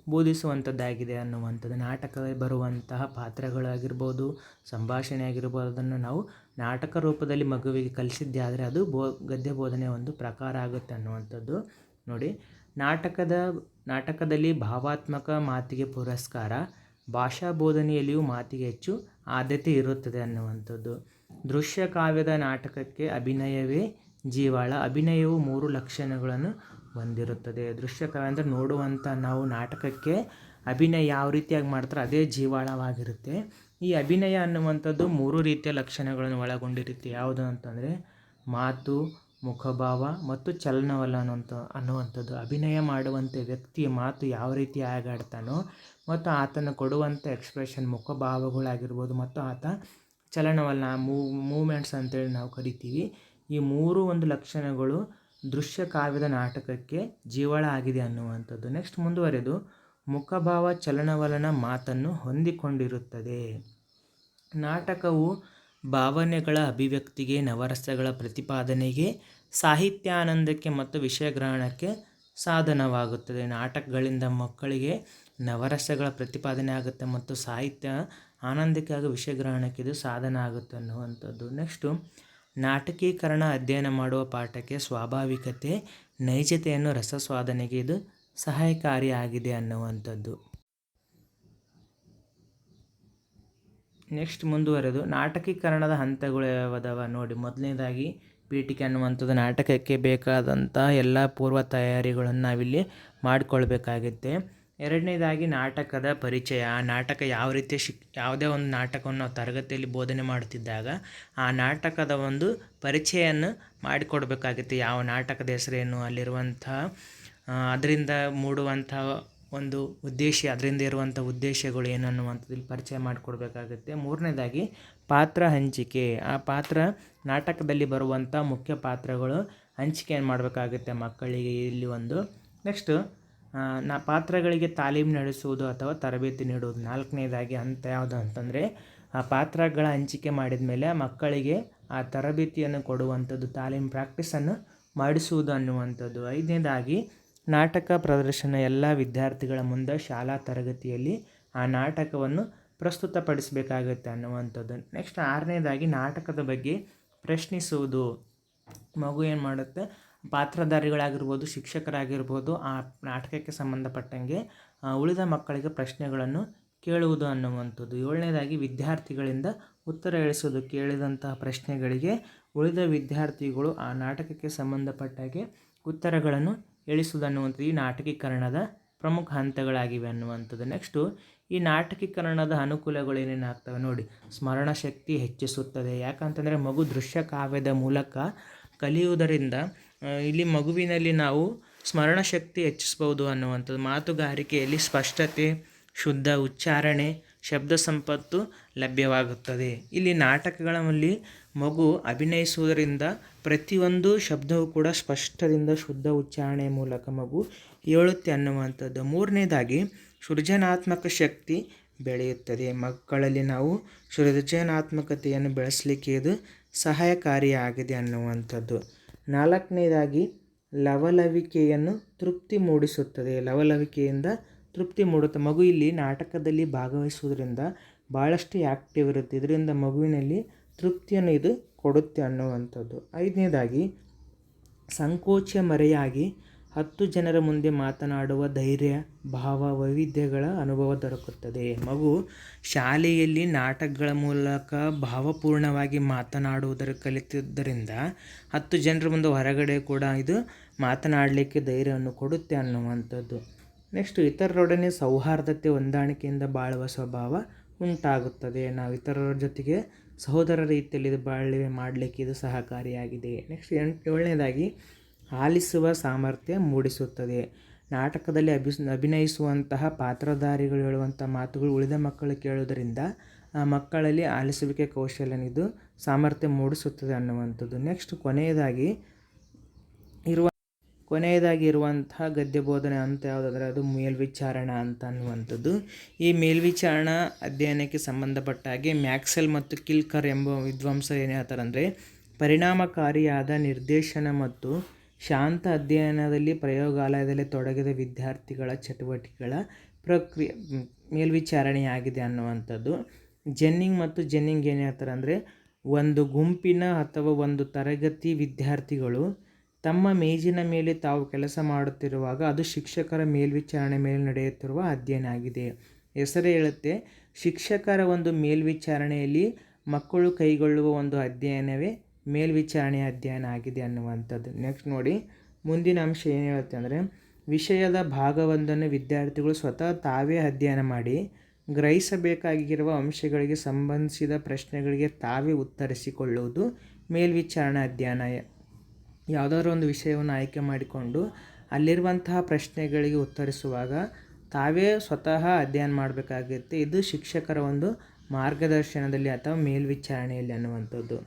ಬೋಧಿಸುವಂಥದ್ದಾಗಿದೆ ಅನ್ನುವಂಥದ್ದು. ನಾಟಕದಲ್ಲಿ ಬರುವಂತಹ ಪಾತ್ರಗಳಾಗಿರ್ಬೋದು ಸಂಭಾಷಣೆ ಆಗಿರ್ಬೋದು, ಅದನ್ನು ನಾವು ನಾಟಕ ರೂಪದಲ್ಲಿ ಮಗುವಿಗೆ ಕಲಿಸಿದ್ದೇ ಆದರೆ ಅದು ಬೋ, ಗದ್ಯ ಬೋಧನೆಯ ಒಂದು ಪ್ರಕಾರ ಆಗುತ್ತೆ ಅನ್ನುವಂಥದ್ದು. ನೋಡಿ ನಾಟಕದ, ನಾಟಕದಲ್ಲಿ ಭಾವಾತ್ಮಕ ಮಾತಿಗೆ ಪುರಸ್ಕಾರ, ಭಾಷಾ ಬೋಧನೆಯಲ್ಲಿಯೂ ಮಾತಿಗೆ ಹೆಚ್ಚು ಆದ್ಯತೆ ಇರುತ್ತದೆ ಅನ್ನುವಂಥದ್ದು. ದೃಶ್ಯ ಕಾವ್ಯದ ನಾಟಕಕ್ಕೆ ಅಭಿನಯವೇ ಜೀವಾಳ. ಅಭಿನಯವು ಮೂರು ಲಕ್ಷಣಗಳನ್ನು ಹೊಂದಿರುತ್ತದೆ. ದೃಶ್ಯ ಕಾವ್ಯ ಅಂದರೆ ನೋಡುವಂಥ ನಾವು ನಾಟಕಕ್ಕೆ ಅಭಿನಯ ಯಾವ ರೀತಿಯಾಗಿ ಮಾಡ್ತಾರೋ ಅದೇ ಜೀವಾಳವಾಗಿರುತ್ತೆ. ಈ ಅಭಿನಯ ಅನ್ನುವಂಥದ್ದು ಮೂರು ರೀತಿಯ ಲಕ್ಷಣಗಳನ್ನು ಒಳಗೊಂಡಿರುತ್ತೆ. ಯಾವುದು ಅಂತಂದರೆ ಮಾತು ಮುಖಭಾವ ಮತ್ತು ಚಲನವಲನ ಅಂತ ಅನ್ನುವಂಥದ್ದು. ಅಭಿನಯ ಮಾಡುವಂಥ ವ್ಯಕ್ತಿಯ ಮಾತು ಯಾವ ರೀತಿ ಆಗಾಡ್ತಾನೋ ಮತ್ತು ಆತನ ಕೊಡುವಂಥ ಎಕ್ಸ್ಪ್ರೆಷನ್ ಮುಖಭಾವಗಳಾಗಿರ್ಬೋದು ಮತ್ತು ಆತ ಚಲನವಲನ ಮೂವ್ ಮೂಮೆಂಟ್ಸ್ ಅಂತೇಳಿ ನಾವು ಕರಿತೀವಿ. ಈ ಮೂರು ಒಂದು ಲಕ್ಷಣಗಳು ದೃಶ್ಯ ಕಾವ್ಯದ ನಾಟಕಕ್ಕೆ ಜೀವಳ ಆಗಿದೆ ಅನ್ನುವಂಥದ್ದು. ನೆಕ್ಸ್ಟ್ ಮುಂದುವರೆದು ಮುಖಭಾವ, ಚಲನವಲನ ಮಾತನ್ನು ಹೊಂದಿಕೊಂಡಿರುತ್ತದೆ. ನಾಟಕವು ಭಾವನೆಗಳ ಅಭಿವ್ಯಕ್ತಿಗೆ, ನವರಸಗಳ ಪ್ರತಿಪಾದನೆಗೆ, ಸಾಹಿತ್ಯಾನಂದಕ್ಕೆ ಮತ್ತು ವಿಷಯ ಗ್ರಹಣಕ್ಕೆ ಸಾಧನವಾಗುತ್ತದೆ. ನಾಟಕಗಳಿಂದ ಮಕ್ಕಳಿಗೆ ನವರಸಗಳ ಪ್ರತಿಪಾದನೆ ಆಗುತ್ತೆ ಮತ್ತು ಸಾಹಿತ್ಯ ಆನಂದಕ್ಕೆ ಹಾಗೂ ವಿಷಯ ಗ್ರಹಣಕ್ಕೆ ಇದು ಸಾಧನ ಆಗುತ್ತೆ ಅನ್ನುವಂಥದ್ದು. ನೆಕ್ಸ್ಟು, ನಾಟಕೀಕರಣ ಅಧ್ಯಯನ ಮಾಡುವ ಪಾಠಕ್ಕೆ ಸ್ವಾಭಾವಿಕತೆ, ನೈಜತೆಯನ್ನು ರಸಸ್ವಾದನೆಗೆ ಇದು ಸಹಾಯಕಾರಿಯಾಗಿದೆ ಅನ್ನುವಂಥದ್ದು. ನೆಕ್ಸ್ಟ್ ಮುಂದುವರೆದು ನಾಟಕೀಕರಣದ ಹಂತಗಳು ಯಾವುದವ ನೋಡಿ. ಮೊದಲನೇದಾಗಿ ಪೀಠಿಕೆ ಅನ್ನುವಂಥದ್ದು ನಾಟಕಕ್ಕೆ ಬೇಕಾದಂಥ ಎಲ್ಲ ಪೂರ್ವ ತಯಾರಿಗಳನ್ನು ನಾವಿಲ್ಲಿ ಮಾಡಿಕೊಳ್ಬೇಕಾಗುತ್ತೆ. ಎರಡನೇದಾಗಿ ನಾಟಕದ ಪರಿಚಯ. ಆ ನಾಟಕ ಯಾವ ರೀತಿ ಶಿಕ್, ಯಾವುದೇ ಒಂದು ನಾಟಕವನ್ನು ನಾವು ತರಗತಿಯಲ್ಲಿ ಬೋಧನೆ ಮಾಡುತ್ತಿದ್ದಾಗ ಆ ನಾಟಕದ ಒಂದು ಪರಿಚಯವನ್ನು ಮಾಡಿಕೊಡ್ಬೇಕಾಗುತ್ತೆ. ಯಾವ ನಾಟಕದ ಹೆಸರೇನು ಅಲ್ಲಿರುವಂಥ ಅದರಿಂದ ಮೂಡುವಂಥ ಒಂದು ಉದ್ದೇಶ, ಅದರಿಂದ ಇರುವಂಥ ಉದ್ದೇಶಗಳು ಏನು ಪರಿಚಯ ಮಾಡಿಕೊಡ್ಬೇಕಾಗುತ್ತೆ. ಮೂರನೇದಾಗಿ ಪಾತ್ರ ಹಂಚಿಕೆ. ಆ ಪಾತ್ರ ನಾಟಕದಲ್ಲಿ ಬರುವಂಥ ಮುಖ್ಯ ಪಾತ್ರಗಳು ಹಂಚಿಕೆಯನ್ನು ಮಾಡಬೇಕಾಗುತ್ತೆ ಮಕ್ಕಳಿಗೆ ಇಲ್ಲಿ ಒಂದು. ನೆಕ್ಸ್ಟು ನಾ ಪಾತ್ರಗಳಿಗೆ ತಾಲೀಮು ನಡೆಸುವುದು ಅಥವಾ ತರಬೇತಿ ನೀಡುವುದು. ನಾಲ್ಕನೇದಾಗಿ ಅಂತ ಯಾವುದು ಅಂತಂದರೆ, ಆ ಪಾತ್ರಗಳ ಹಂಚಿಕೆ ಮಾಡಿದ ಮೇಲೆ ಮಕ್ಕಳಿಗೆ ಆ ತರಬೇತಿಯನ್ನು ಕೊಡುವಂಥದ್ದು, ತಾಲೀಮು ಪ್ರಾಕ್ಟೀಸನ್ನು ಮಾಡಿಸುವುದು ಅನ್ನುವಂಥದ್ದು. ಐದನೇದಾಗಿ ನಾಟಕ ಪ್ರದರ್ಶನ ಎಲ್ಲ ವಿದ್ಯಾರ್ಥಿಗಳ ಮುಂದೆ ಶಾಲಾ ತರಗತಿಯಲ್ಲಿ ಆ ನಾಟಕವನ್ನು ಪ್ರಸ್ತುತಪಡಿಸಬೇಕಾಗುತ್ತೆ ಅನ್ನುವಂಥದ್ದು. ನೆಕ್ಸ್ಟ್ ಆರನೇದಾಗಿ ನಾಟಕದ ಬಗ್ಗೆ ಪ್ರಶ್ನಿಸುವುದು. ಮಗು ಏನು ಮಾಡುತ್ತೆ? ಪಾತ್ರಧಾರಿಗಳಾಗಿರ್ಬೋದು, ಶಿಕ್ಷಕರಾಗಿರ್ಬೋದು, ಆ ನಾಟಕಕ್ಕೆ ಸಂಬಂಧಪಟ್ಟಂಗೆ ಉಳಿದ ಮಕ್ಕಳಿಗೆ ಪ್ರಶ್ನೆಗಳನ್ನು ಕೇಳುವುದು ಅನ್ನುವಂಥದ್ದು. ಏಳನೇದಾಗಿ ವಿದ್ಯಾರ್ಥಿಗಳಿಂದ ಉತ್ತರ ಇಳಿಸುವುದು ಕೇಳಿದಂತಹ ಪ್ರಶ್ನೆಗಳಿಗೆ ಉಳಿದ ವಿದ್ಯಾರ್ಥಿಗಳು ಆ ನಾಟಕಕ್ಕೆ ಸಂಬಂಧಪಟ್ಟಾಗೆ ಉತ್ತರಗಳನ್ನು ಅನ್ನುವಂಥದ್ದು ಈ ನಾಟಕೀಕರಣದ ಪ್ರಮುಖ ಹಂತಗಳಾಗಿವೆ ಅನ್ನುವಂಥದ್ದು. ನೆಕ್ಸ್ಟು ಈ ನಾಟಕೀಕರಣದ ಅನುಕೂಲಗಳು ಏನೇನು ಆಗ್ತವೆ ನೋಡಿ. ಸ್ಮರಣ ಶಕ್ತಿ ಹೆಚ್ಚಿಸುತ್ತದೆ. ಯಾಕಂತಂದರೆ ಮಗು ದೃಶ್ಯ ಕಾವ್ಯದ ಮೂಲಕ ಕಲಿಯುವುದರಿಂದ ಇಲ್ಲಿ ಮಗುವಿನಲ್ಲಿ ನಾವು ಸ್ಮರಣ ಶಕ್ತಿ ಹೆಚ್ಚಿಸ್ಬೋದು ಅನ್ನುವಂಥದ್ದು. ಮಾತುಗಾರಿಕೆಯಲ್ಲಿ ಸ್ಪಷ್ಟತೆ, ಶುದ್ಧ ಉಚ್ಚಾರಣೆ, ಶಬ್ದ ಸಂಪತ್ತು ಲಭ್ಯವಾಗುತ್ತದೆ. ಇಲ್ಲಿ ನಾಟಕಗಳಲ್ಲಿ ಮಗು ಅಭಿನಯಿಸುವುದರಿಂದ ಪ್ರತಿಯೊಂದು ಶಬ್ದವೂ ಕೂಡ ಸ್ಪಷ್ಟದಿಂದ ಶುದ್ಧ ಉಚ್ಚಾರಣೆ ಮೂಲಕ ಮಗು ಹೇಳುತ್ತೆ ಅನ್ನುವಂಥದ್ದು. ಮೂರನೇದಾಗಿ, ಸೃಜನಾತ್ಮಕ ಶಕ್ತಿ ಬೆಳೆಯುತ್ತದೆ. ಮಕ್ಕಳಲ್ಲಿ ನಾವು ಸೃಜನಾತ್ಮಕತೆಯನ್ನು ಬೆಳೆಸಲಿಕ್ಕೆ ಇದು ಸಹಾಯಕಾರಿಯಾಗಿದೆ ಅನ್ನುವಂಥದ್ದು. ನಾಲ್ಕನೇದಾಗಿ, ಲವಲವಿಕೆಯನ್ನು ತೃಪ್ತಿ ಮೂಡಿಸುತ್ತದೆ. ಲವಲವಿಕೆಯಿಂದ ತೃಪ್ತಿ ಮೂಡುತ್ತೆ. ಮಗು ಇಲ್ಲಿ ನಾಟಕದಲ್ಲಿ ಭಾಗವಹಿಸುವುದರಿಂದ ಭಾಳಷ್ಟು ಆ್ಯಕ್ಟಿವ್ ಇರುತ್ತೆ. ಇದರಿಂದ ಮಗುವಿನಲ್ಲಿ ತೃಪ್ತಿಯನ್ನು ಇದು ಕೊಡುತ್ತೆ ಅನ್ನುವಂಥದ್ದು. ಐದನೇದಾಗಿ, ಸಂಕೋಚ ಮರೆಯಾಗಿ ಹತ್ತು ಜನರ ಮುಂದೆ ಮಾತನಾಡುವ ಧೈರ್ಯ, ಭಾವ, ವೈವಿಧ್ಯಗಳ ಅನುಭವ ದೊರಕುತ್ತದೆ. ಮಗು ಶಾಲೆಯಲ್ಲಿ ನಾಟಕಗಳ ಮೂಲಕ ಭಾವಪೂರ್ಣವಾಗಿ ಮಾತನಾಡುವುದರ ಕಲಿತಿದ್ದರಿಂದ ಹತ್ತು ಜನರ ಮುಂದೆ ಹೊರಗಡೆ ಕೂಡ ಇದು ಮಾತನಾಡಲಿಕ್ಕೆ ಧೈರ್ಯವನ್ನು ಕೊಡುತ್ತೆ ಅನ್ನುವಂಥದ್ದು. ನೆಕ್ಸ್ಟ್, ಇತರರೊಡನೆ ಸೌಹಾರ್ದತೆ ಹೊಂದಾಣಿಕೆಯಿಂದ ಬಾಳುವ ಸ್ವಭಾವ ಉಂಟಾಗುತ್ತದೆ. ನಾವು ಇತರರ ಜೊತೆಗೆ ಸಹೋದರ ರೀತಿಯಲ್ಲಿ ಇದು ಬಾಳ್ವೆ ಮಾಡಲಿಕ್ಕೆ ಇದು ಸಹಕಾರಿಯಾಗಿದೆ. ನೆಕ್ಸ್ಟ್ ಎಂಟು ಏಳನೇದಾಗಿ ಆಲಿಸುವ ಸಾಮರ್ಥ್ಯ ಮೂಡಿಸುತ್ತದೆ. ನಾಟಕದಲ್ಲಿ ಅಭಿಸ್ ಅಭಿನಯಿಸುವಂತಹ ಪಾತ್ರಧಾರಿಗಳು ಹೇಳುವಂಥ ಮಾತುಗಳು ಉಳಿದ ಮಕ್ಕಳು ಕೇಳುವುದರಿಂದ ಆ ಮಕ್ಕಳಲ್ಲಿ ಆಲಿಸುವಿಕೆ ಕೌಶಲ್ಯನಿದು ಸಾಮರ್ಥ್ಯ ಮೂಡಿಸುತ್ತದೆ ಅನ್ನುವಂಥದ್ದು. ನೆಕ್ಸ್ಟ್ ಕೊನೆಯದಾಗಿ ಇರುವ ಕೊನೆಯದಾಗಿ ಇರುವಂತಹ ಗದ್ಯ ಬೋಧನೆ ಅಂತ ಯಾವುದಾದ್ರೆ ಅದು ಮೇಲ್ವಿಚಾರಣ ಅಂತ ಅನ್ನುವಂಥದ್ದು. ಈ ಮೇಲ್ವಿಚಾರಣ ಅಧ್ಯಯನಕ್ಕೆ ಸಂಬಂಧಪಟ್ಟ ಹಾಗೆ ಮ್ಯಾಕ್ಸೆಲ್ ಮತ್ತು ಕಿಲ್ಕರ್ ಎಂಬ ವಿದ್ವಾಂಸರು ಏನು ಹೇಳ್ತಾರಂದರೆ ಪರಿಣಾಮಕಾರಿಯಾದ ನಿರ್ದೇಶನ ಮತ್ತು ಶಾಂತ ಅಧ್ಯಯನದಲ್ಲಿ ಪ್ರಯೋಗಾಲಯದಲ್ಲಿ ತೊಡಗಿದ ವಿದ್ಯಾರ್ಥಿಗಳ ಚಟುವಟಿಕೆಗಳ ಪ್ರಕ್ರಿಯೆ, ಮೇಲ್ವಿಚಾರಣೆಯಾಗಿದೆ ಅನ್ನುವಂಥದ್ದು. ಜೆನ್ನಿಂಗ್ ಮತ್ತು ಜೆನ್ನಿಂಗ್ ಏನು ಹೇಳ್ತಾರೆ ಅಂದರೆ, ಒಂದು ಗುಂಪಿನ ಅಥವಾ ಒಂದು ತರಗತಿ ವಿದ್ಯಾರ್ಥಿಗಳು ತಮ್ಮ ಮೇಜಿನ ಮೇಲೆ ತಾವು ಕೆಲಸ ಮಾಡುತ್ತಿರುವಾಗ ಅದು ಶಿಕ್ಷಕರ ಮೇಲ್ವಿಚಾರಣೆ ಮೇಲೆ ನಡೆಯುತ್ತಿರುವ ಅಧ್ಯಯನ ಆಗಿದೆ. ಹೆಸರೇ ಹೇಳುತ್ತೆ, ಶಿಕ್ಷಕರ ಒಂದು ಮೇಲ್ವಿಚಾರಣೆಯಲ್ಲಿ ಮಕ್ಕಳು ಕೈಗೊಳ್ಳುವ ಒಂದು ಅಧ್ಯಯನವೇ ಮೇಲ್ವಿಚಾರಣೆ ಅಧ್ಯಯನ ಆಗಿದೆ ಅನ್ನುವಂಥದ್ದು. ನೆಕ್ಸ್ಟ್ ನೋಡಿ, ಮುಂದಿನ ಅಂಶ ಏನು ಹೇಳುತ್ತೆ ಅಂದರೆ, ವಿಷಯದ ಭಾಗವೊಂದನ್ನು ವಿದ್ಯಾರ್ಥಿಗಳು ಸ್ವತಃ ತಾವೇ ಅಧ್ಯಯನ ಮಾಡಿ, ಗ್ರಹಿಸಬೇಕಾಗಿರುವ ಅಂಶಗಳಿಗೆ ಸಂಬಂಧಿಸಿದ ಪ್ರಶ್ನೆಗಳಿಗೆ ತಾವೇ ಉತ್ತರಿಸಿಕೊಳ್ಳುವುದು ಮೇಲ್ವಿಚಾರಣಾ ಅಧ್ಯಯನ ಯಾವುದಾದ್ರೂ ಒಂದು ವಿಷಯವನ್ನು ಆಯ್ಕೆ ಮಾಡಿಕೊಂಡು ಅಲ್ಲಿರುವಂತಹ ಪ್ರಶ್ನೆಗಳಿಗೆ ಉತ್ತರಿಸುವಾಗ ತಾವೇ ಸ್ವತಃ ಅಧ್ಯಯನ ಮಾಡಬೇಕಾಗುತ್ತೆ ಇದು ಶಿಕ್ಷಕರ ಒಂದು ಮಾರ್ಗದರ್ಶನದಲ್ಲಿ ಅಥವಾ ಮೇಲ್ವಿಚಾರಣೆಯಲ್ಲಿ ಅನ್ನುವಂಥದ್ದು.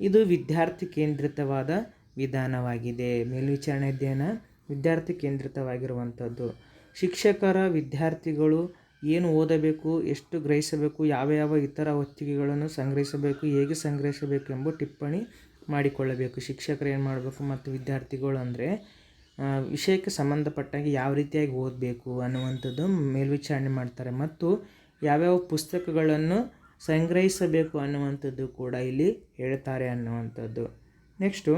ಇದು ವಿದ್ಯಾರ್ಥಿ ಕೇಂದ್ರಿತವಾದ ವಿಧಾನವಾಗಿದೆ. ಮೇಲ್ವಿಚಾರಣೆ ಅಧ್ಯಯನ ವಿದ್ಯಾರ್ಥಿ ಕೇಂದ್ರಿತವಾಗಿರುವಂಥದ್ದು. ಶಿಕ್ಷಕರ ವಿದ್ಯಾರ್ಥಿಗಳು ಏನು ಓದಬೇಕು, ಎಷ್ಟು ಗ್ರಹಿಸಬೇಕು, ಯಾವ ಯಾವ ಇತರ ಒತ್ತಿಗೆಗಳನ್ನು ಸಂಗ್ರಹಿಸಬೇಕು, ಹೇಗೆ ಸಂಗ್ರಹಿಸಬೇಕು ಎಂಬ ಟಿಪ್ಪಣಿ ಮಾಡಿಕೊಳ್ಳಬೇಕು. ಶಿಕ್ಷಕರು ಏನು ಮಾಡಬೇಕು ಮತ್ತು ವಿದ್ಯಾರ್ಥಿಗಳು ಅಂದರೆ ವಿಷಯಕ್ಕೆ ಸಂಬಂಧಪಟ್ಟಾಗೆ ಯಾವ ರೀತಿಯಾಗಿ ಓದಬೇಕು ಅನ್ನುವಂಥದ್ದು ಮೇಲ್ವಿಚಾರಣೆ ಮಾಡ್ತಾರೆ. ಮತ್ತು ಯಾವ್ಯಾವ ಪುಸ್ತಕಗಳನ್ನು ಸಂಗ್ರಹಿಸಬೇಕು ಅನ್ನುವಂಥದ್ದು ಕೂಡ ಇಲ್ಲಿ ಹೇಳ್ತಾರೆ ಅನ್ನುವಂಥದ್ದು. ನೆಕ್ಸ್ಟು,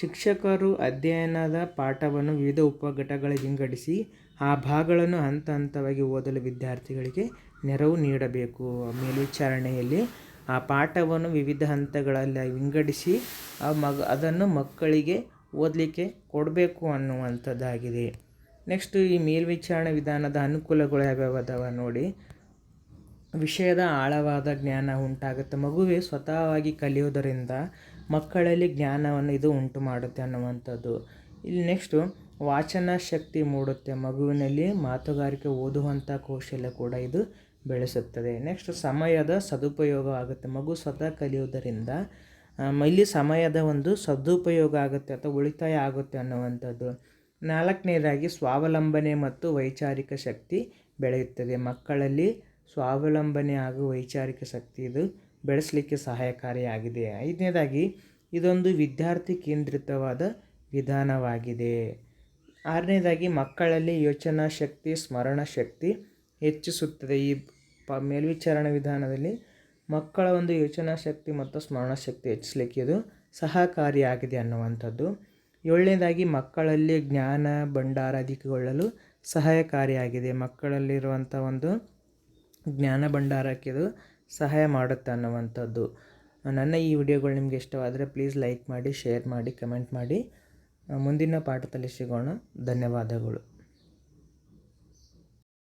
ಶಿಕ್ಷಕರು ಅಧ್ಯಯನದ ಪಾಠವನ್ನು ವಿವಿಧ ಉಪಘಟಕಗಳಿಗೆ ವಿಂಗಡಿಸಿ, ಆ ಭಾಗಗಳನ್ನು ಹಂತ ಹಂತವಾಗಿ ಓದಲು ವಿದ್ಯಾರ್ಥಿಗಳಿಗೆ ನೆರವು ನೀಡಬೇಕು. ಮೇಲ್ವಿಚಾರಣೆಯಲ್ಲಿ ಆ ಪಾಠವನ್ನು ವಿವಿಧ ಹಂತಗಳಲ್ಲಿ ವಿಂಗಡಿಸಿ, ಆ ಮಗ ಅದನ್ನು ಮಕ್ಕಳಿಗೆ ಓದಲಿಕ್ಕೆ ಕೊಡಬೇಕು ಅನ್ನುವಂಥದ್ದಾಗಿದೆ. ನೆಕ್ಸ್ಟು ಈ ಮೇಲ್ವಿಚಾರಣೆ ವಿಧಾನದ ಅನುಕೂಲಗಳು ಯಾವ್ಯಾವ ನೋಡಿ. ವಿಷಯದ ಆಳವಾದ ಜ್ಞಾನ ಉಂಟಾಗುತ್ತೆ. ಮಗುವೆ ಸ್ವತಃವಾಗಿ ಕಲಿಯೋದರಿಂದ ಮಕ್ಕಳಲ್ಲಿ ಜ್ಞಾನವನ್ನು ಇದು ಉಂಟು ಮಾಡುತ್ತೆ ಅನ್ನುವಂಥದ್ದು. ಇಲ್ಲಿ ನೆಕ್ಸ್ಟು ವಾಚನ ಶಕ್ತಿ ಮೂಡುತ್ತೆ. ಮಗುವಿನಲ್ಲಿ ಮಾತುಗಾರಿಕೆ ಓದುವಂಥ ಕೌಶಲ್ಯ ಕೂಡ ಇದು. ಬೆಳೆಸುತ್ತದೆ. ನೆಕ್ಸ್ಟ್ ಸಮಯದ ಸದುಪಯೋಗ ಆಗುತ್ತೆ. ಮಗು ಸ್ವತಃ ಕಲಿಯುವುದರಿಂದ ಇಲ್ಲಿ ಸಮಯದ ಒಂದು ಸದುಪಯೋಗ ಆಗುತ್ತೆ ಅಥವಾ ಉಳಿತಾಯ ಆಗುತ್ತೆ ಅನ್ನುವಂಥದ್ದು. ನಾಲ್ಕನೇದಾಗಿ ಸ್ವಾವಲಂಬನೆ ಮತ್ತು ವೈಚಾರಿಕ ಶಕ್ತಿ ಬೆಳೆಯುತ್ತದೆ. ಮಕ್ಕಳಲ್ಲಿ ಸ್ವಾವಲಂಬನೆ ಹಾಗೂ ವೈಚಾರಿಕ ಶಕ್ತಿ ಇದು ಬೆಳೆಸಲಿಕ್ಕೆ ಸಹಾಯಕಾರಿಯಾಗಿದೆ. ಐದನೇದಾಗಿ, ಇದೊಂದು ವಿದ್ಯಾರ್ಥಿ ಕೇಂದ್ರಿತವಾದ ವಿಧಾನವಾಗಿದೆ. ಆರನೇದಾಗಿ, ಮಕ್ಕಳಲ್ಲಿ ಯೋಚನಾ ಶಕ್ತಿ, ಸ್ಮರಣ ಶಕ್ತಿ ಹೆಚ್ಚಿಸುತ್ತದೆ. ಈ ಪ, ಮೇಲ್ವಿಚಾರಣೆ ವಿಧಾನದಲ್ಲಿ ಮಕ್ಕಳ ಒಂದು ಯೋಚನಾ ಶಕ್ತಿ ಮತ್ತು ಸ್ಮರಣ ಶಕ್ತಿ ಹೆಚ್ಚಿಸಲಿಕ್ಕೆ ಇದು ಸಹಕಾರಿಯಾಗಿದೆ ಅನ್ನುವಂಥದ್ದು. ಏಳನೇದಾಗಿ ಮಕ್ಕಳಲ್ಲಿ ಜ್ಞಾನ ಭಂಡಾರ ಅಧಿಕಗೊಳ್ಳಲು ಸಹಾಯಕಾರಿಯಾಗಿದೆ. ಮಕ್ಕಳಲ್ಲಿರುವಂಥ ಒಂದು ಜ್ಞಾನ ಭಂಡಾರಕ್ಕೆ ಇದು ಸಹಾಯ ಮಾಡುತ್ತೆ ಅನ್ನುವಂಥದ್ದು. ನನ್ನ ಈ ವಿಡಿಯೋಗಳು ನಿಮಗೆ ಇಷ್ಟವಾದರೆ ಪ್ಲೀಸ್ ಲೈಕ್ ಮಾಡಿ, ಶೇರ್ ಮಾಡಿ, ಕಮೆಂಟ್ ಮಾಡಿ. ಮುಂದಿನ ಪಾಠದಲ್ಲಿ ಸಿಗೋಣ. ಧನ್ಯವಾದಗಳು.